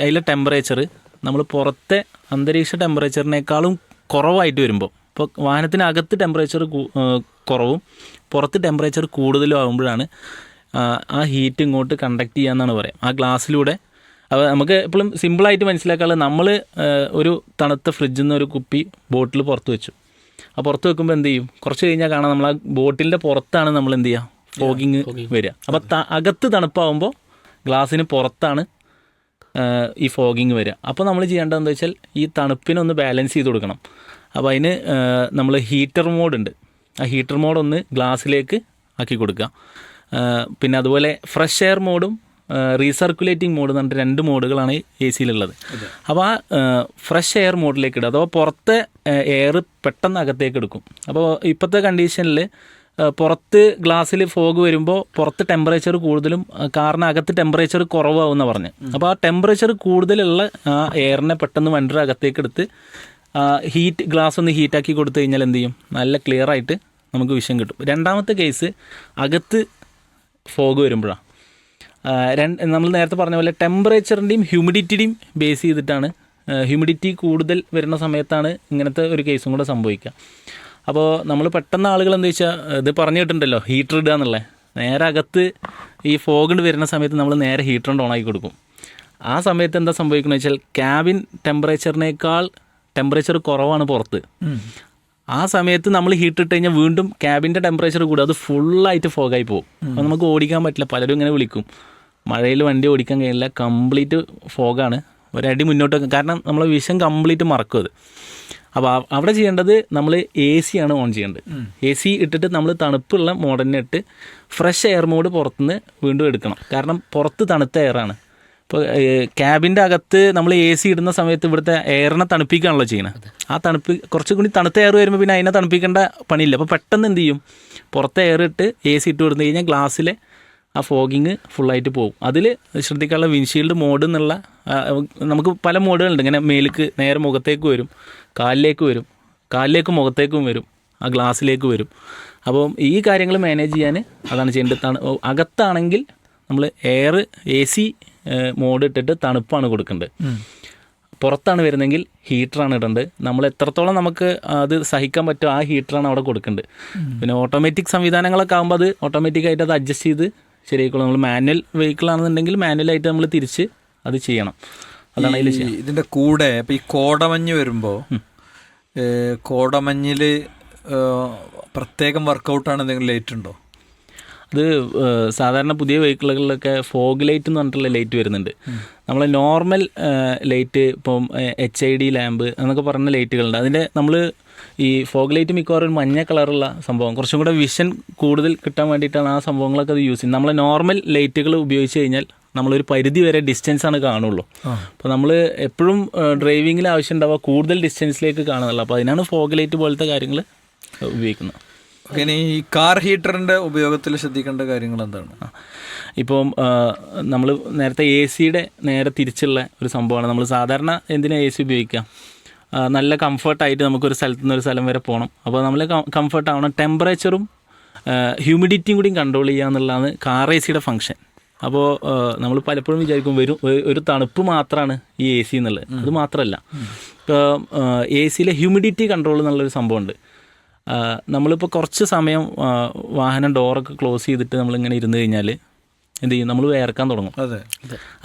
അതിലെ ടെമ്പറേച്ചർ നമ്മൾ പുറത്തെ അന്തരീക്ഷ ടെമ്പറേച്ചറിനേക്കാളും കുറവായിട്ട് വരുമ്പോൾ ഇപ്പോൾ വാഹനത്തിനകത്ത് ടെമ്പറേച്ചർ കുറവും പുറത്ത് ടെമ്പറേച്ചർ കൂടുതലും ആകുമ്പോഴാണ് ആ, ഹീറ്റ് ഇങ്ങോട്ട് കണ്ടക്ട് ചെയ്യാന്നാണ് പറയാം. ആ ഗ്ലാസ്സിലൂടെ അപ്പോൾ നമുക്ക് എപ്പോഴും സിമ്പിളായിട്ട് മനസ്സിലാക്കാനുള്ളത് നമ്മൾ ഒരു തണുത്ത ഫ്രിഡ്ജിൽ നിന്ന് ഒരു കുപ്പി ബോട്ടിൽ പുറത്ത് വെച്ചു. ആ പുറത്ത് വെക്കുമ്പോൾ എന്ത് ചെയ്യും? കുറച്ച് കഴിഞ്ഞാൽ കാണാം നമ്മൾ ആ ബോട്ടിലിന്റെ പുറത്താണ് നമ്മൾ എന്ത് ചെയ്യുക ഫോഗിങ് വരിക. അപ്പോൾ അകത്ത് തണുപ്പാകുമ്പോൾ ഗ്ലാസ്സിന് പുറത്താണ് ഈ ഫോഗിങ് വരിക. അപ്പോൾ നമ്മൾ ചെയ്യേണ്ടതെന്ന് വെച്ചാൽ ഈ തണുപ്പിനൊന്ന് ബാലൻസ് ചെയ്ത് കൊടുക്കണം. അപ്പോൾ അതിന് നമ്മൾ ഹീറ്റർ മോഡുണ്ട്. ആ ഹീറ്റർ മോഡ് ഒന്ന് ഗ്ലാസ്സിലേക്ക് ആക്കി കൊടുക്കുക. പിന്നെ അതുപോലെ ഫ്രഷ് എയർ മോഡും റീസർക്കുലേറ്റിംഗ് മോഡ് എന്ന് പറഞ്ഞിട്ട് രണ്ട് മോഡുകളാണ് എ സിയിലുള്ളത്. അപ്പോൾ ആ ഫ്രഷ് എയർ മോഡിലേക്ക് ഇടുക. അഥവാ പുറത്തെ എയർ പെട്ടെന്ന് അകത്തേക്ക് എടുക്കും. അപ്പോൾ ഇപ്പോഴത്തെ കണ്ടീഷനിൽ പുറത്ത് ഗ്ലാസ്സിൽ ഫോഗ് വരുമ്പോൾ പുറത്ത് ടെമ്പറേച്ചർ കൂടുതലും കാരണം അകത്ത് ടെമ്പറേച്ചർ കുറവാകുമെന്ന് പറഞ്ഞ്. അപ്പോൾ ആ ടെമ്പറേച്ചർ കൂടുതലുള്ള ആ എയറിനെ പെട്ടെന്ന് വണ്ടിയുടെ അകത്തേക്ക് എടുത്ത് ഹീറ്റ് ഗ്ലാസ് ഒന്ന് ഹീറ്റാക്കി കൊടുത്തു കഴിഞ്ഞാൽ എന്ത് ചെയ്യും? നല്ല ക്ലിയർ ആയിട്ട് നമുക്ക് വിഷം കിട്ടും. രണ്ടാമത്തെ കേസ് അകത്ത് ഫോഗ് വരുമ്പോഴാണ് രണ്ട് നമ്മൾ നേരത്തെ പറഞ്ഞ പോലെ ടെമ്പറേച്ചറിന്റെയും ഹ്യൂമിഡിറ്റിയുടെയും ബേസ് ചെയ്തിട്ടാണ് ഹ്യൂമിഡിറ്റി കൂടുതൽ വരുന്ന സമയത്താണ് ഇങ്ങനത്തെ ഒരു കേസും കൂടെ സംഭവിക്കുക. അപ്പോൾ നമ്മൾ പെട്ടെന്ന് ആളുകൾ എന്താ വെച്ചാൽ ഇത് പറഞ്ഞിട്ടുണ്ടല്ലോ ഹീറ്റർ ഇടുക എന്നുള്ളത് നേരെ അകത്ത് ഈ ഫോഗ് വരുന്ന സമയത്ത് നമ്മൾ നേരെ ഹീറ്റർ ഓൺ ആക്കി കൊടുക്കും. ആ സമയത്ത് എന്താ സംഭവിക്കുന്നത് വെച്ചാൽ ക്യാബിൻ ടെമ്പറേച്ചറിനേക്കാൾ ടെമ്പറേച്ചർ കുറവാണ് പുറത്ത്. ആ സമയത്ത് നമ്മൾ ഹീറ്റ് ഇട്ട് കഴിഞ്ഞാൽ വീണ്ടും ക്യാബിന്റെ ടെമ്പറേച്ചർ കൂടും അത് ഫുള്ളായിട്ട് ഫോഗായി പോകും. അപ്പോൾ നമുക്ക് ഓടിക്കാൻ പറ്റില്ല. പലരും ഇങ്ങനെ വിളിക്കും. മഴയിൽ വണ്ടി ഓടിക്കാൻ കഴിയില്ല. കംപ്ലീറ്റ് ഫോഗാണ് ഒരടി മുന്നോട്ട്. കാരണം നമ്മൾ വിഷം കംപ്ലീറ്റ് മറക്കും അത്. അപ്പോൾ അവിടെ ചെയ്യേണ്ടത് നമ്മൾ എ സി ആണ് ഓൺ ചെയ്യേണ്ടത്. എ സി ഇട്ടിട്ട് നമ്മൾ തണുപ്പുള്ള മോഡലിനെ ഇട്ട് ഫ്രഷ് എയർ മോഡ് പുറത്തുനിന്ന് വീണ്ടും എടുക്കണം. കാരണം പുറത്ത് തണുത്ത എയറാണ് ഇപ്പോൾ ക്യാബിന്റെ അകത്ത് നമ്മൾ എ സി ഇടുന്ന സമയത്ത് ഇവിടുത്തെ എയറിനെ തണുപ്പിക്കുകയാണല്ലോ ചെയ്യുന്നത് ആ തണുപ്പ് കുറച്ചും കൂടി തണുത്ത എയർ വരുമ്പോൾ പിന്നെ അതിനെ തണുപ്പിക്കേണ്ട പണിയില്ല. അപ്പോൾ പെട്ടെന്ന് എന്ത് ചെയ്യും? പുറത്തെ എയർ ഇട്ട് എ സി ഇട്ട് കൊടുത്തു കഴിഞ്ഞാൽ ഗ്ലാസ്സിലെ ആ ഫോഗിങ് ഫുള്ളായിട്ട് പോകും. അതിൽ ശ്രദ്ധിക്കാനുള്ള വിൻഷീൽഡ് മോഡ് എന്നുള്ള നമുക്ക് പല മോഡുകളുണ്ട് ഇങ്ങനെ മേലേക്ക് നേരെ മുഖത്തേക്ക് വരും കാലിലേക്ക് വരും കാലിലേക്ക് മുഖത്തേക്കും വരും ആ ഗ്ലാസ്സിലേക്ക് വരും. അപ്പം ഈ കാര്യങ്ങൾ മാനേജ് ചെയ്യാൻ അതാണ് ചെയ്യേണ്ടത്. അകത്താണെങ്കിൽ നമ്മൾ എയർ എ സി മോഡ് ഇട്ടിട്ട് തണുപ്പാണ് കൊടുക്കേണ്ടത്. പുറത്താണ് വരുന്നതെങ്കിൽ ഹീറ്ററാണ് ഇടേണ്ടത്. നമ്മൾ എത്രത്തോളം നമുക്ക് അത് സഹിക്കാൻ പറ്റുമോ ആ ഹീറ്ററാണ് അവിടെ കൊടുക്കേണ്ടത്. പിന്നെ ഓട്ടോമാറ്റിക് സംവിധാനങ്ങളൊക്കെ ആകുമ്പോൾ അത് ഓട്ടോമാറ്റിക്കായിട്ട് അത് അഡ്ജസ്റ്റ് ചെയ്ത് ശരിയായിക്കോളും. നമ്മൾ മാനുവൽ വെഹിക്കിൾ ആണെന്നുണ്ടെങ്കിൽ മാനുവലായിട്ട് നമ്മൾ തിരിച്ച് അത് ചെയ്യണം. അതാണ് അതിൽ ഇതിന്റെ കൂടെ ഇപ്പൊ ഈ കോടമഞ്ഞ് വരുമ്പോൾ കോടമഞ്ഞിൽ പ്രത്യേകം വർക്കൗട്ടാണ് എന്തെങ്കിലും ലേറ്റ് ഉണ്ടോ? ഏഹ്, സാധാരണ പുതിയ വെഹിക്കിളുകളിലൊക്കെ ഫോഗ് ലൈറ്റ് എന്ന് പറഞ്ഞിട്ടുള്ള ലൈറ്റ് വരുന്നുണ്ട്. നമ്മൾ നോർമൽ ലൈറ്റ് ഇപ്പം എച്ച് ഐ ഡി ലാമ്പ് എന്നൊക്കെ പറഞ്ഞ ലൈറ്റുകളുണ്ട്. അതിന്റെ നമ്മൾ ഈ ഫോഗ് ലൈറ്റ് മിക്കവാറും ഒരു മഞ്ഞ കളറുള്ള സംഭവം. കുറച്ചും കൂടെ വിഷൻ കൂടുതൽ കിട്ടാൻ വേണ്ടിയിട്ടാണ് ആ സംഭവങ്ങളൊക്കെ അത് യൂസ് ചെയ്യുന്നത്. നമ്മൾ നോർമൽ ലൈറ്റുകൾ ഉപയോഗിച്ച് കഴിഞ്ഞാൽ നമ്മളൊരു പരിധി വരെ ഡിസ്റ്റൻസ് ആണ് കാണുള്ളൂ. അപ്പോൾ നമ്മൾ എപ്പോഴും ഡ്രൈവിങ്ങിൽ ആവശ്യം ഉണ്ടാവുക കൂടുതൽ ഡിസ്റ്റൻസിലേക്ക് കാണുന്നുള്ളൂ. അപ്പോൾ അതിനാണ് ഫോഗ് ലൈറ്റ് പോലത്തെ കാര്യങ്ങൾ ഉപയോഗിക്കുന്നത്. ഇനി ഈ കാർ ഹീറ്ററിന്റെ ഉപയോഗത്തിൽ ശ്രദ്ധിക്കേണ്ട കാര്യങ്ങൾ എന്താണ്? ഇപ്പം നമ്മൾ നേരത്തെ എ സിയുടെ നേരെ തിരിച്ചുള്ള ഒരു സംഭവമാണ്. നമ്മൾ സാധാരണ എന്തിനാ എ സി ഉപയോഗിക്കാം നല്ല കംഫർട്ടായിട്ട് നമുക്കൊരു സ്ഥലത്ത് നിന്ന് ഒരു സ്ഥലം വരെ പോകണം അപ്പോൾ നമ്മൾ കംഫർട്ട് ആവണം ടെമ്പറേച്ചറും ഹ്യൂമിഡിറ്റിയും കൂടി കൺട്രോൾ ചെയ്യുക എന്നുള്ളതാണ് കാർ എ സിയുടെ ഫംഗ്ഷൻ. അപ്പോൾ നമ്മൾ പലപ്പോഴും വിചാരിക്കും വരും ഒരു- തണുപ്പ് മാത്രമാണ് ഈ എ സി എന്നുള്ളത്. അത് മാത്രമല്ല. ഇപ്പോൾ എ സിയിലെ ഹ്യൂമിഡിറ്റി കൺട്രോൾ എന്നുള്ളൊരു സംഭവമുണ്ട്. നമ്മളിപ്പോൾ കുറച്ച് സമയം വാഹനം ഡോറൊക്കെ ക്ലോസ് ചെയ്തിട്ട് നമ്മളിങ്ങനെ ഇരുന്ന് കഴിഞ്ഞാൽ എന്ത് ചെയ്യും? നമ്മൾ വേർക്കാൻ തുടങ്ങും. അതെ.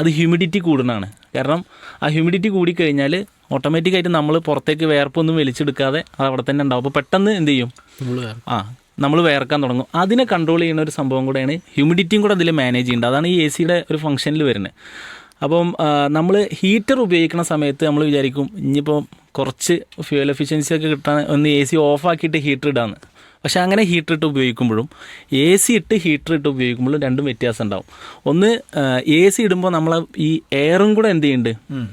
അത്. ഹ്യൂമിഡിറ്റി കൂടുന്നതാണ്. കാരണം ആ ഹ്യൂമിഡിറ്റി കൂടിക്കഴിഞ്ഞാൽ ഓട്ടോമാറ്റിക്കായിട്ട് നമ്മൾ പുറത്തേക്ക് വേർപ്പൊന്നും വലിച്ചെടുക്കാതെ അത് അവിടെ തന്നെ ഉണ്ടാവും. അപ്പോൾ പെട്ടെന്ന് എന്ത് ചെയ്യും? നമ്മൾ ആ നമ്മൾ വേർക്കാൻ തുടങ്ങും. അതിനെ കൺട്രോൾ ചെയ്യുന്ന ഒരു സംഭവം കൂടെയാണ് ഹ്യൂമിഡിറ്റിയും കൂടെ അതിൽ മാനേജ് ചെയ്യേണ്ടത് അതാണ് ഈ എ സിയുടെ ഒരു ഫംഗ്ഷനിൽ വരുന്നത്. അപ്പം നമ്മൾ ഹീറ്റർ ഉപയോഗിക്കുന്ന സമയത്ത് നമ്മൾ വിചാരിക്കും ഇനിയിപ്പോൾ കുറച്ച് ഫ്യൂൽ എഫിഷ്യൻസി ഒക്കെ കിട്ടാൻ ഒന്ന് എ സി ഓഫാക്കിയിട്ട് ഹീറ്റർ ഇടാന്ന്. പക്ഷേ അങ്ങനെ ഹീറ്റർ ഇട്ട് ഉപയോഗിക്കുമ്പോഴും എ സി ഇട്ട് ഹീറ്റർ ഇട്ട് ഉപയോഗിക്കുമ്പോഴും രണ്ടും വ്യത്യാസം ഉണ്ടാവും. ഒന്ന് എ സി ഇടുമ്പോൾ നമ്മൾ ഈ എയറും കൂടെ എന്ത് ചെയ്യുന്നുണ്ട്?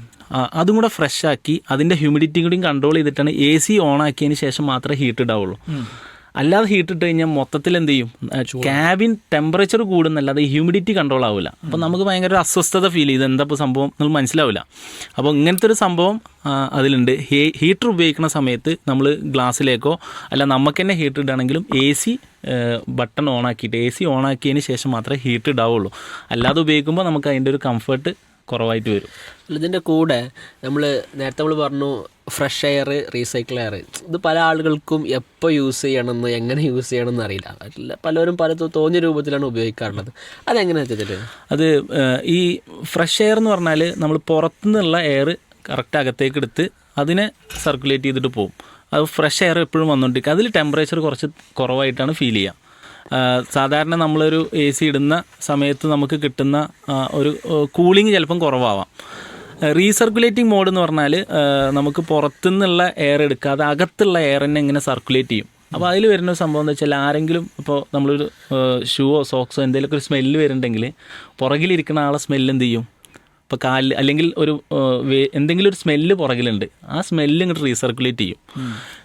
അതും കൂടെ ഫ്രഷ് ആക്കി അതിന്റെ ഹ്യൂമിഡിറ്റി കൂടി കൺട്രോൾ ചെയ്തിട്ടാണ് എ സി ഓൺ ആക്കിയതിന് ശേഷം മാത്രമേ ഹീറ്റ് ഇടാവുള്ളൂ. അല്ലാതെ ഹീറ്റ് ഇട്ട് കഴിഞ്ഞാൽ മൊത്തത്തിൽ എന്ത് ചെയ്യും? ക്യാബിൻ ടെമ്പറേച്ചർ കൂടുന്നല്ലാതെ ഹ്യൂമിഡിറ്റി കൺട്രോൾ ആവില്ല അപ്പോൾ നമുക്ക് ഭയങ്കര ഒരു അസ്വസ്ഥത ഫീൽ ചെയ്ത് എന്താ ഇപ്പോൾ സംഭവം നമ്മൾ മനസ്സിലാവില്ല അപ്പോൾ ഇങ്ങനത്തെ ഒരു സംഭവം അതിലുണ്ട്. ഹീറ്റർ ഉപയോഗിക്കുന്ന സമയത്ത് നമ്മൾ ഗ്ലാസ്സിലേക്കോ അല്ല നമുക്ക് തന്നെ ഹീറ്റർ ഇടുകയാണെങ്കിലും എ സി ബട്ടൺ ഓൺ ആക്കിയിട്ട് എ സി ഓൺ ആക്കിയതിന് ശേഷം മാത്രമേ ഹീറ്റ് ഇടാവുള്ളൂ. അല്ലാതെ ഉപയോഗിക്കുമ്പോൾ നമുക്ക് അതിന്റെ ഒരു കംഫർട്ട് കുറവായിട്ട് വരും. ഇതിന്റെ കൂടെ നമ്മൾ നേരത്തെ നമ്മൾ പറഞ്ഞു ഫ്രഷ് എയർ റീസൈക്കിൾ എയർ ഇത് പല ആളുകൾക്കും എപ്പോൾ യൂസ് ചെയ്യണമെന്ന് എങ്ങനെ യൂസ് ചെയ്യണമെന്ന് അറിയില്ല. പലരും പല തോന്നിയ രൂപത്തിലാണ് ഉപയോഗിക്കാറുള്ളത്. അതെങ്ങനെ വെച്ചിട്ട് അത് ഈ ഫ്രഷ് എയർ എന്ന് പറഞ്ഞാൽ നമ്മൾ പുറത്തുനിന്നുള്ള എയർ കറക്റ്റ് അകത്തേക്ക് എടുത്ത് അതിനെ സർക്കുലേറ്റ് ചെയ്തിട്ട് പോകും അത് ഫ്രഷ് എയർ എപ്പോഴും വന്നുകൊണ്ടിരിക്കുക അതിൽ ടെമ്പറേച്ചർ കുറച്ച് കുറവായിട്ടാണ് ഫീൽ ചെയ്യുക സാധാരണ നമ്മളൊരു എ സി ഇടുന്ന സമയത്ത് നമുക്ക് കിട്ടുന്ന ഒരു കൂളിംഗ് ചിലപ്പം കുറവാവാം. റീസർക്കുലേറ്റിംഗ് മോഡ് എന്ന് പറഞ്ഞാൽ നമുക്ക് പുറത്തുനിന്നുള്ള എയർ എടുക്കാതെ അകത്തുള്ള എയർ തന്നെ ഇങ്ങനെ സർക്കുലേറ്റ് ചെയ്യും. അപ്പോൾ അതിൽ വരുന്ന ഒരു സംഭവം എന്ന് വെച്ചാൽ ആരെങ്കിലും ഇപ്പോൾ നമ്മളൊരു ഷൂവോ സോക്സോ എന്തെങ്കിലുമൊക്കെ ഒരു സ്മെല്ല് വരുന്നുണ്ടെങ്കിൽ പുറകിലിരിക്കുന്ന ആളെ സ്മെല്ല് എന്ത് ചെയ്യും? ഇപ്പോൾ കാലിൽ അല്ലെങ്കിൽ ഒരു എന്തെങ്കിലും ഒരു സ്മെല്ല് പുറകിലുണ്ട്. ആ സ്മെല്ല് ഇങ്ങോട്ട് റീസർക്കുലേറ്റ് ചെയ്യും.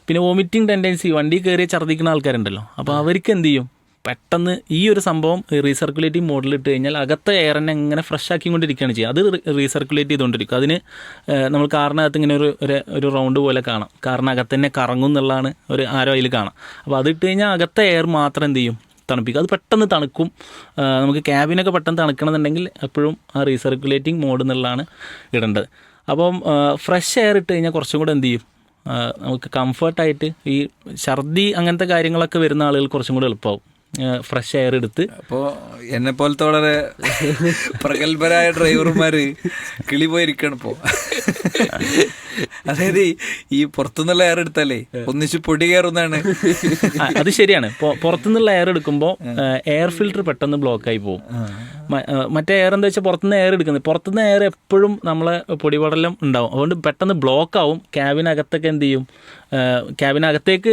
പിന്നെ വോമിറ്റിംഗ് ടെൻഡൻസി വണ്ടി കയറി ഛർദ്ദിക്കുന്ന ആൾക്കാരുണ്ടല്ലോ. അപ്പോൾ അവർക്ക് എന്ത് ചെയ്യും? പെട്ടെന്ന് ഈ ഒരു സംഭവം റീസർക്കുലേറ്റിംഗ് മോഡിൽ ഇട്ട് കഴിഞ്ഞാൽ അകത്തെ എയർ തന്നെ ഇങ്ങനെ ഫ്രഷ് ആക്കിക്കൊണ്ടിരിക്കുകയാണ് ചെയ്യുക. അത് റീസർക്കുലേറ്റ് ചെയ്തുകൊണ്ടിരിക്കും. അതിന് നമ്മൾ കാറിനകത്ത് ഇങ്ങനെ ഒരു ഒരു- റൗണ്ട് പോലെ കാണാം. കാറിനകത്ത് തന്നെ കറങ്ങും എന്നുള്ളതാണ് ഒരു ആരോ അതിൽ കാണാം. അപ്പോൾ അത് ഇട്ട് കഴിഞ്ഞാൽ അകത്തെ എയർ മാത്രം എന്ത് ചെയ്യും? തണുപ്പിക്കും. അത് പെട്ടെന്ന് തണുക്കും. നമുക്ക് ക്യാബിനൊക്കെ പെട്ടെന്ന് തണുക്കണമെന്നുണ്ടെങ്കിൽ എപ്പോഴും ആ റീസർക്കുലേറ്റിംഗ് മോഡ് എന്നുള്ളതാണ് ഇടേണ്ടത്. അപ്പം ഫ്രഷ് എയർ ഇട്ട് കഴിഞ്ഞാൽ കുറച്ചും കൂടെ എന്ത് ചെയ്യും? നമുക്ക് കംഫർട്ടായിട്ട് ഈ ഛർദി അങ്ങനത്തെ കാര്യങ്ങളൊക്കെ വരുന്ന ആളുകൾ കുറച്ചും കൂടെ എളുപ്പമാവും. ഫ്രഷ് എയർ എടുത്ത്. അപ്പോ എന്നെ പോലത്തെ വളരെ പ്രഗത്ഭരായ ഡ്രൈവർമാര് കിളി പോയിരിക്കണം ഇപ്പോ. അതായത് ഈ- പുറത്തുനിന്നുള്ള എയർ എടുത്താലേ ഒന്നിച്ച് പൊടി കയറുന്നതാണ്. അത് ശരിയാണ്. പുറത്തുനിന്നുള്ള എയർ എടുക്കുമ്പോൾ എയർ ഫിൽറ്റർ പെട്ടെന്ന് ബ്ലോക്ക് ആയി പോകും മറ്റേ എയർ എന്താ വെച്ചാൽ പുറത്തുനിന്ന് എയർ എടുക്കുന്നത്? പുറത്തുനിന്ന് എയർ എപ്പോഴും നമ്മളെ പൊടിപടലം ഉണ്ടാവും. അതുകൊണ്ട് പെട്ടെന്ന് ബ്ലോക്ക് ആവും. ക്യാബിനകത്തൊക്കെ എന്ത് ചെയ്യും? ക്യാബിനകത്തേക്ക്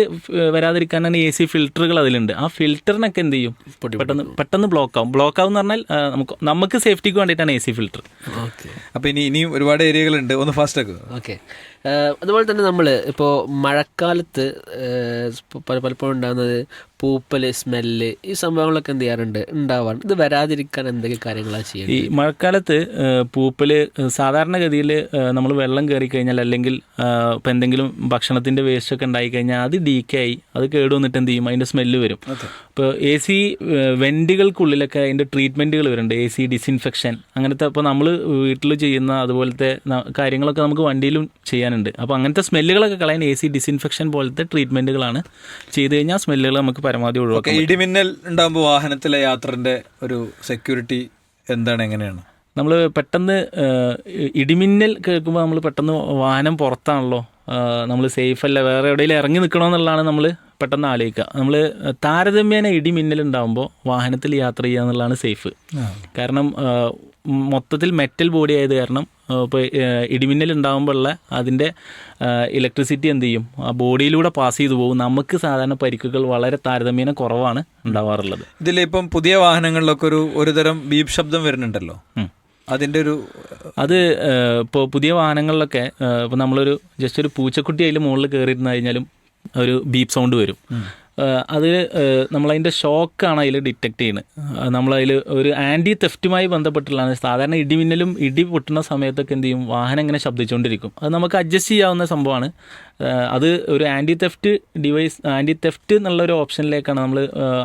വരാതിരിക്കാനാണ് എ സി ഫിൽറ്ററുകൾ അതിലുണ്ട്. ആ ഫിൽറ്ററിനൊക്കെ എന്ത് ചെയ്യും? പെട്ടെന്ന് പെട്ടെന്ന് ബ്ലോക്ക് ആവും. ബ്ലോക്ക് ആവും എന്ന് പറഞ്ഞാൽ നമുക്ക് നമുക്ക് സേഫ്റ്റിക്ക് വേണ്ടിയിട്ടാണ് എ സി ഫിൽറ്റർ ഓക്കെ അപ്പൊ ഇനി ഇനിയും ഒരുപാട് ഏരിയകളുണ്ട് ഒന്ന് ഫാസ്റ്റ് ആക്കുക ഓക്കെ അതുപോലെ തന്നെ നമ്മൾ ഇപ്പോൾ മഴക്കാലത്ത് പല പലപ്പോഴും ഉണ്ടാകുന്നത് പൂപ്പൽ സ്മെല്ല് ഈ സംഭവങ്ങളൊക്കെ എന്ത് ചെയ്യാറുണ്ട്? ഉണ്ടാവാറുണ്ട് ഇത് വരാതിരിക്കാൻ എന്തൊക്കെ കാര്യങ്ങളാണ് ഈ മഴക്കാലത്ത് പൂപ്പൽ സാധാരണഗതിയിൽ നമ്മൾ വെള്ളം കയറി കഴിഞ്ഞാൽ അല്ലെങ്കിൽ ഇപ്പം എന്തെങ്കിലും ഭക്ഷണത്തിന്റെ വേസ്റ്റ് ഒക്കെ ഉണ്ടായി കഴിഞ്ഞാൽ അത് ഡീക്കായി അത് കേട് വന്നിട്ട് എന്ത് ചെയ്യും? അതിന്റെ സ്മെല്ല് വരും. ഇപ്പോൾ എ സി വെന്റുകൾക്കുള്ളിലൊക്കെ അതിന്റെ ട്രീറ്റ്മെന്റുകൾ വരുന്നുണ്ട് എ സി ഡിസിൻഫെക്ഷൻ അങ്ങനത്തെ ഇപ്പോൾ നമ്മൾ വീട്ടിൽ ചെയ്യുന്ന അതുപോലത്തെ കാര്യങ്ങളൊക്കെ നമുക്ക് വണ്ടിയിലും ചെയ്യാനുണ്ട്. അപ്പോൾ അങ്ങനത്തെ സ്മെല്ലുകളൊക്കെ കളയാൻ എ സി ഡിസിൻഫെക്ഷൻ പോലത്തെ ട്രീറ്റ്മെന്റുകളാണ് ചെയ്ത് കഴിഞ്ഞാൽ സ്മെല്ലുകൾ നമുക്ക് പരമാവധി ഒഴിവാക്കാം ഇടിമിന്നൽ ഉണ്ടാകുമ്പോൾ വാഹനത്തിലെ യാത്രന്റെ ഒരു സെക്യൂരിറ്റി എന്താണ് എങ്ങനെയാണ്? നമ്മൾ പെട്ടെന്ന് ഇടിമിന്നൽ കേൾക്കുമ്പോൾ നമ്മൾ പെട്ടെന്ന് വാഹനം പുറത്താണല്ലോ. നമ്മൾ സേഫ് അല്ല വേറെ എവിടെയെങ്കിലും ഇറങ്ങി നിൽക്കണമെന്നുള്ളതാണ് നമ്മൾ പെട്ടെന്ന് ആലോചിക്കുക. നമ്മൾ താരതമ്യേന ഇടിമിന്നൽ ഉണ്ടാകുമ്പോൾ വാഹനത്തിൽ യാത്ര ചെയ്യുക എന്നുള്ളതാണ് സേഫ് കാരണം മൊത്തത്തിൽ മെറ്റൽ ബോഡി ആയത് കാരണം ഇപ്പോൾ ഇടിമിന്നൽ ഉണ്ടാകുമ്പോഴുള്ള അതിന്റെ ഇലക്ട്രിസിറ്റി എന്ത് ചെയ്യും? ആ ബോഡിയിലൂടെ പാസ് ചെയ്തു പോകും. നമുക്ക് സാധാരണ പരിക്കുകൾ വളരെ താരതമ്യേന കുറവാണ് ഉണ്ടാവാറുള്ളത്. ഇതിലിപ്പം പുതിയ വാഹനങ്ങളിലൊക്കെ ഒരു ഒരു തരം ബീപ് ശബ്ദം വരുന്നുണ്ടല്ലോ. അതിന്റെ ഒരു അത് ഇപ്പോൾ പുതിയ വാഹനങ്ങളിലൊക്കെ ഇപ്പോൾ നമ്മളൊരു ജസ്റ്റ് ഒരു പൂച്ചക്കുട്ടി അതിൽ മുകളിൽ കയറിയിരുന്ന് കഴിഞ്ഞാലും ഒരു ബീപ്പ് സൗണ്ട് വരും. അത് നമ്മളതിന്റെ ഷോക്കാണ് അതിൽ ഡിറ്റക്ട് ചെയ്യുന്നത്. നമ്മളതിൽ ഒരു ആന്റി തെഫ്റ്റുമായി ബന്ധപ്പെട്ടുള്ളതാണ് സാധാരണ ഇടിമിന്നലും ഇടി പൊട്ടുന്ന സമയത്തൊക്കെ എന്ത് ചെയ്യും? വാഹനം ഇങ്ങനെ ശബ്ദിച്ചുകൊണ്ടിരിക്കും. അത് നമുക്ക് അഡ്ജസ്റ്റ് ചെയ്യാവുന്ന സംഭവമാണ്. അത് ഒരു anti theft device anti theft എന്നുള്ള ഒരു ഓപ്ഷനിലേക്കാണ് നമ്മൾ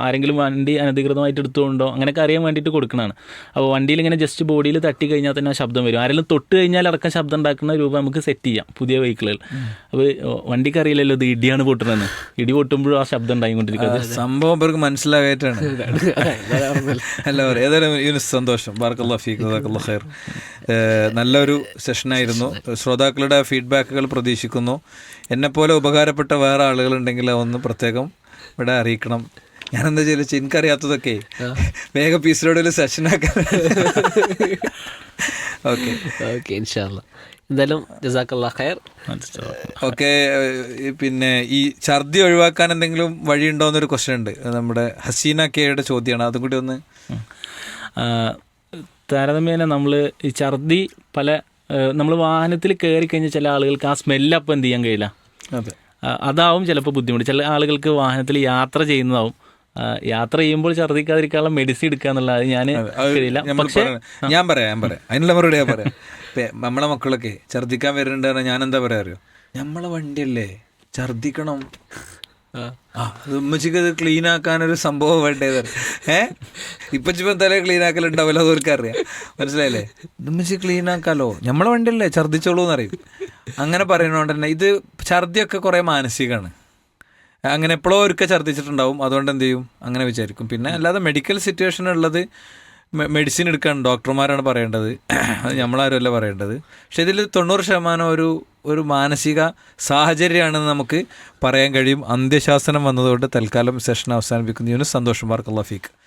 ആരെങ്കിലും വണ്ടി അനധികൃതമായിട്ട് എടുത്തുകൊണ്ടോ അങ്ങനെയൊക്കെ അറിയാൻ വേണ്ടിയിട്ട് കൊടുക്കുന്നതാണ് അപ്പോൾ വണ്ടിയിൽ ഇങ്ങനെ ജസ്റ്റ് ബോഡിയിൽ തട്ടി കഴിഞ്ഞാൽ തന്നെ ആ ശബ്ദം വരും. ആരെങ്കിലും തൊട്ട് കഴിഞ്ഞാൽ അടക്കം ശബ്ദം ഉണ്ടാക്കുന്ന രൂപം നമുക്ക് സെറ്റ് ചെയ്യാം പുതിയ വെഹിക്കിളുകൾ അപ്പോൾ വണ്ടിക്ക് അറിയില്ലല്ലോ ഇത് ഇടിയാണ് പൊട്ടുന്നത് ഇടി പൊട്ടുമ്പോഴും ആ ശബ്ദം ഉണ്ടായിക്കൊണ്ടിരിക്കുന്നത് സംഭവം ഇവർക്ക് മനസ്സിലാകായിട്ടാണ് അല്ല ഏതായാലും സന്തോഷം. ബാർക്കല്ലാ ഫീഖ് ഖൈർ. നല്ലൊരു സെഷനായിരുന്നു ശ്രോതാക്കളുടെ ഫീഡ്ബാക്കുകൾ പ്രതീക്ഷിക്കുന്നു. എന്നെപ്പോലെ ഉപകാരപ്പെട്ട വേറെ ആളുകളുണ്ടെങ്കിൽ ഒന്ന് പ്രത്യേകം ഇവിടെ അറിയിക്കണം. ഞാൻ ഞാനെന്താ ചോദിച്ചാൽ എനിക്കറിയാത്തതൊക്കെ. വേഗം പീസിലോടെ സെഷനാക്കാൻ ഓക്കെ ഓക്കെ ഇൻഷാല്ല എന്തായാലും ജസാക്കല്ലാ ഖൈർ. ഓക്കെ പിന്നെ ഈ ഛർദി ഒഴിവാക്കാൻ എന്തെങ്കിലും വഴിയുണ്ടോ എന്നൊരു ക്വസ്റ്റ്യൻ ഉണ്ട്. നമ്മുടെ ഹസീന കെയുടെ ചോദ്യമാണ് അതും കൂടി ഒന്ന് താരതമ്യേന നമ്മൾ ഈ ഛർദി പല നമ്മൾ വാഹനത്തിൽ കയറി കഴിഞ്ഞാൽ ചില ആളുകൾക്ക് ആ സ്മെല്ല് അപ്പം എന്ത് ചെയ്യാൻ കഴിയില്ല. അതാവും ചിലപ്പോൾ ബുദ്ധിമുട്ട്. ചില ആളുകൾക്ക് വാഹനത്തിൽ യാത്ര ചെയ്യുന്നതാവും. യാത്ര ചെയ്യുമ്പോൾ ഛർദ്ദിക്കാതിരിക്കാനുള്ള മെഡിസിൻ എടുക്കുക എന്നുള്ളത് ഞാൻ പക്ഷേ ഞാൻ പറയാം ഞാൻ പറയാം. അതിനുള്ള മറുപടി ഞാൻ പറയാം. നമ്മളെ മക്കളൊക്കെ ഛർദ്ദിക്കാൻ വരുന്നുണ്ടെന്ന് ഞാൻ എന്താ പറയാ അറിയോ? നമ്മളെ വണ്ടിയല്ലേ? ഛർദ്ദിക്കണം. അത് ഉമ്മച്ചിക്ക് അത് ക്ലീൻ ആക്കാനൊരു സംഭവം വേണ്ടത് ഏ? ഇപ്പൊ ചിപ്പം തല ക്ലീൻ ആക്കലുണ്ടാവില്ല അതോർക്ക് അറിയാം. മനസ്സിലായില്ലേ? ഉമ്മച്ചി ക്ലീൻ ആക്കാലോ? നമ്മളെ വണ്ടിയല്ലേ ഛർദ്ദിച്ചോളൂ എന്നറിയും. അങ്ങനെ പറയുന്നതുകൊണ്ട് തന്നെ ഇത് ഛർദ്ദിയൊക്കെ കുറെ മാനസികമാണ് അങ്ങനെ എപ്പോഴോ ഒരുക്കെ ഛർദ്ദിച്ചിട്ടുണ്ടാവും അതുകൊണ്ട് എന്ത് ചെയ്യും? അങ്ങനെ വിചാരിക്കും. പിന്നെ അല്ലാതെ മെഡിക്കൽ സിറ്റുവേഷൻ ഉള്ളത് മെഡിസിൻ എടുക്കാൻ ഡോക്ടർമാരാണ് പറയേണ്ടത്. അത് നമ്മളാരുമല്ല പറയേണ്ടത്. പക്ഷെ ഇതിൽ തൊണ്ണൂറ് ശതമാനം ഒരു ഒരു മാനസിക സാഹചര്യമാണെന്ന് നമുക്ക് പറയാൻ കഴിയും. അന്ത്യശാസനം വന്നതുകൊണ്ട് തൽക്കാലം സെഷൻ അവസാനിപ്പിക്കുന്നു. യൂനുസ് സന്തോഷം. മാർക്ക് ഫീക്ക്.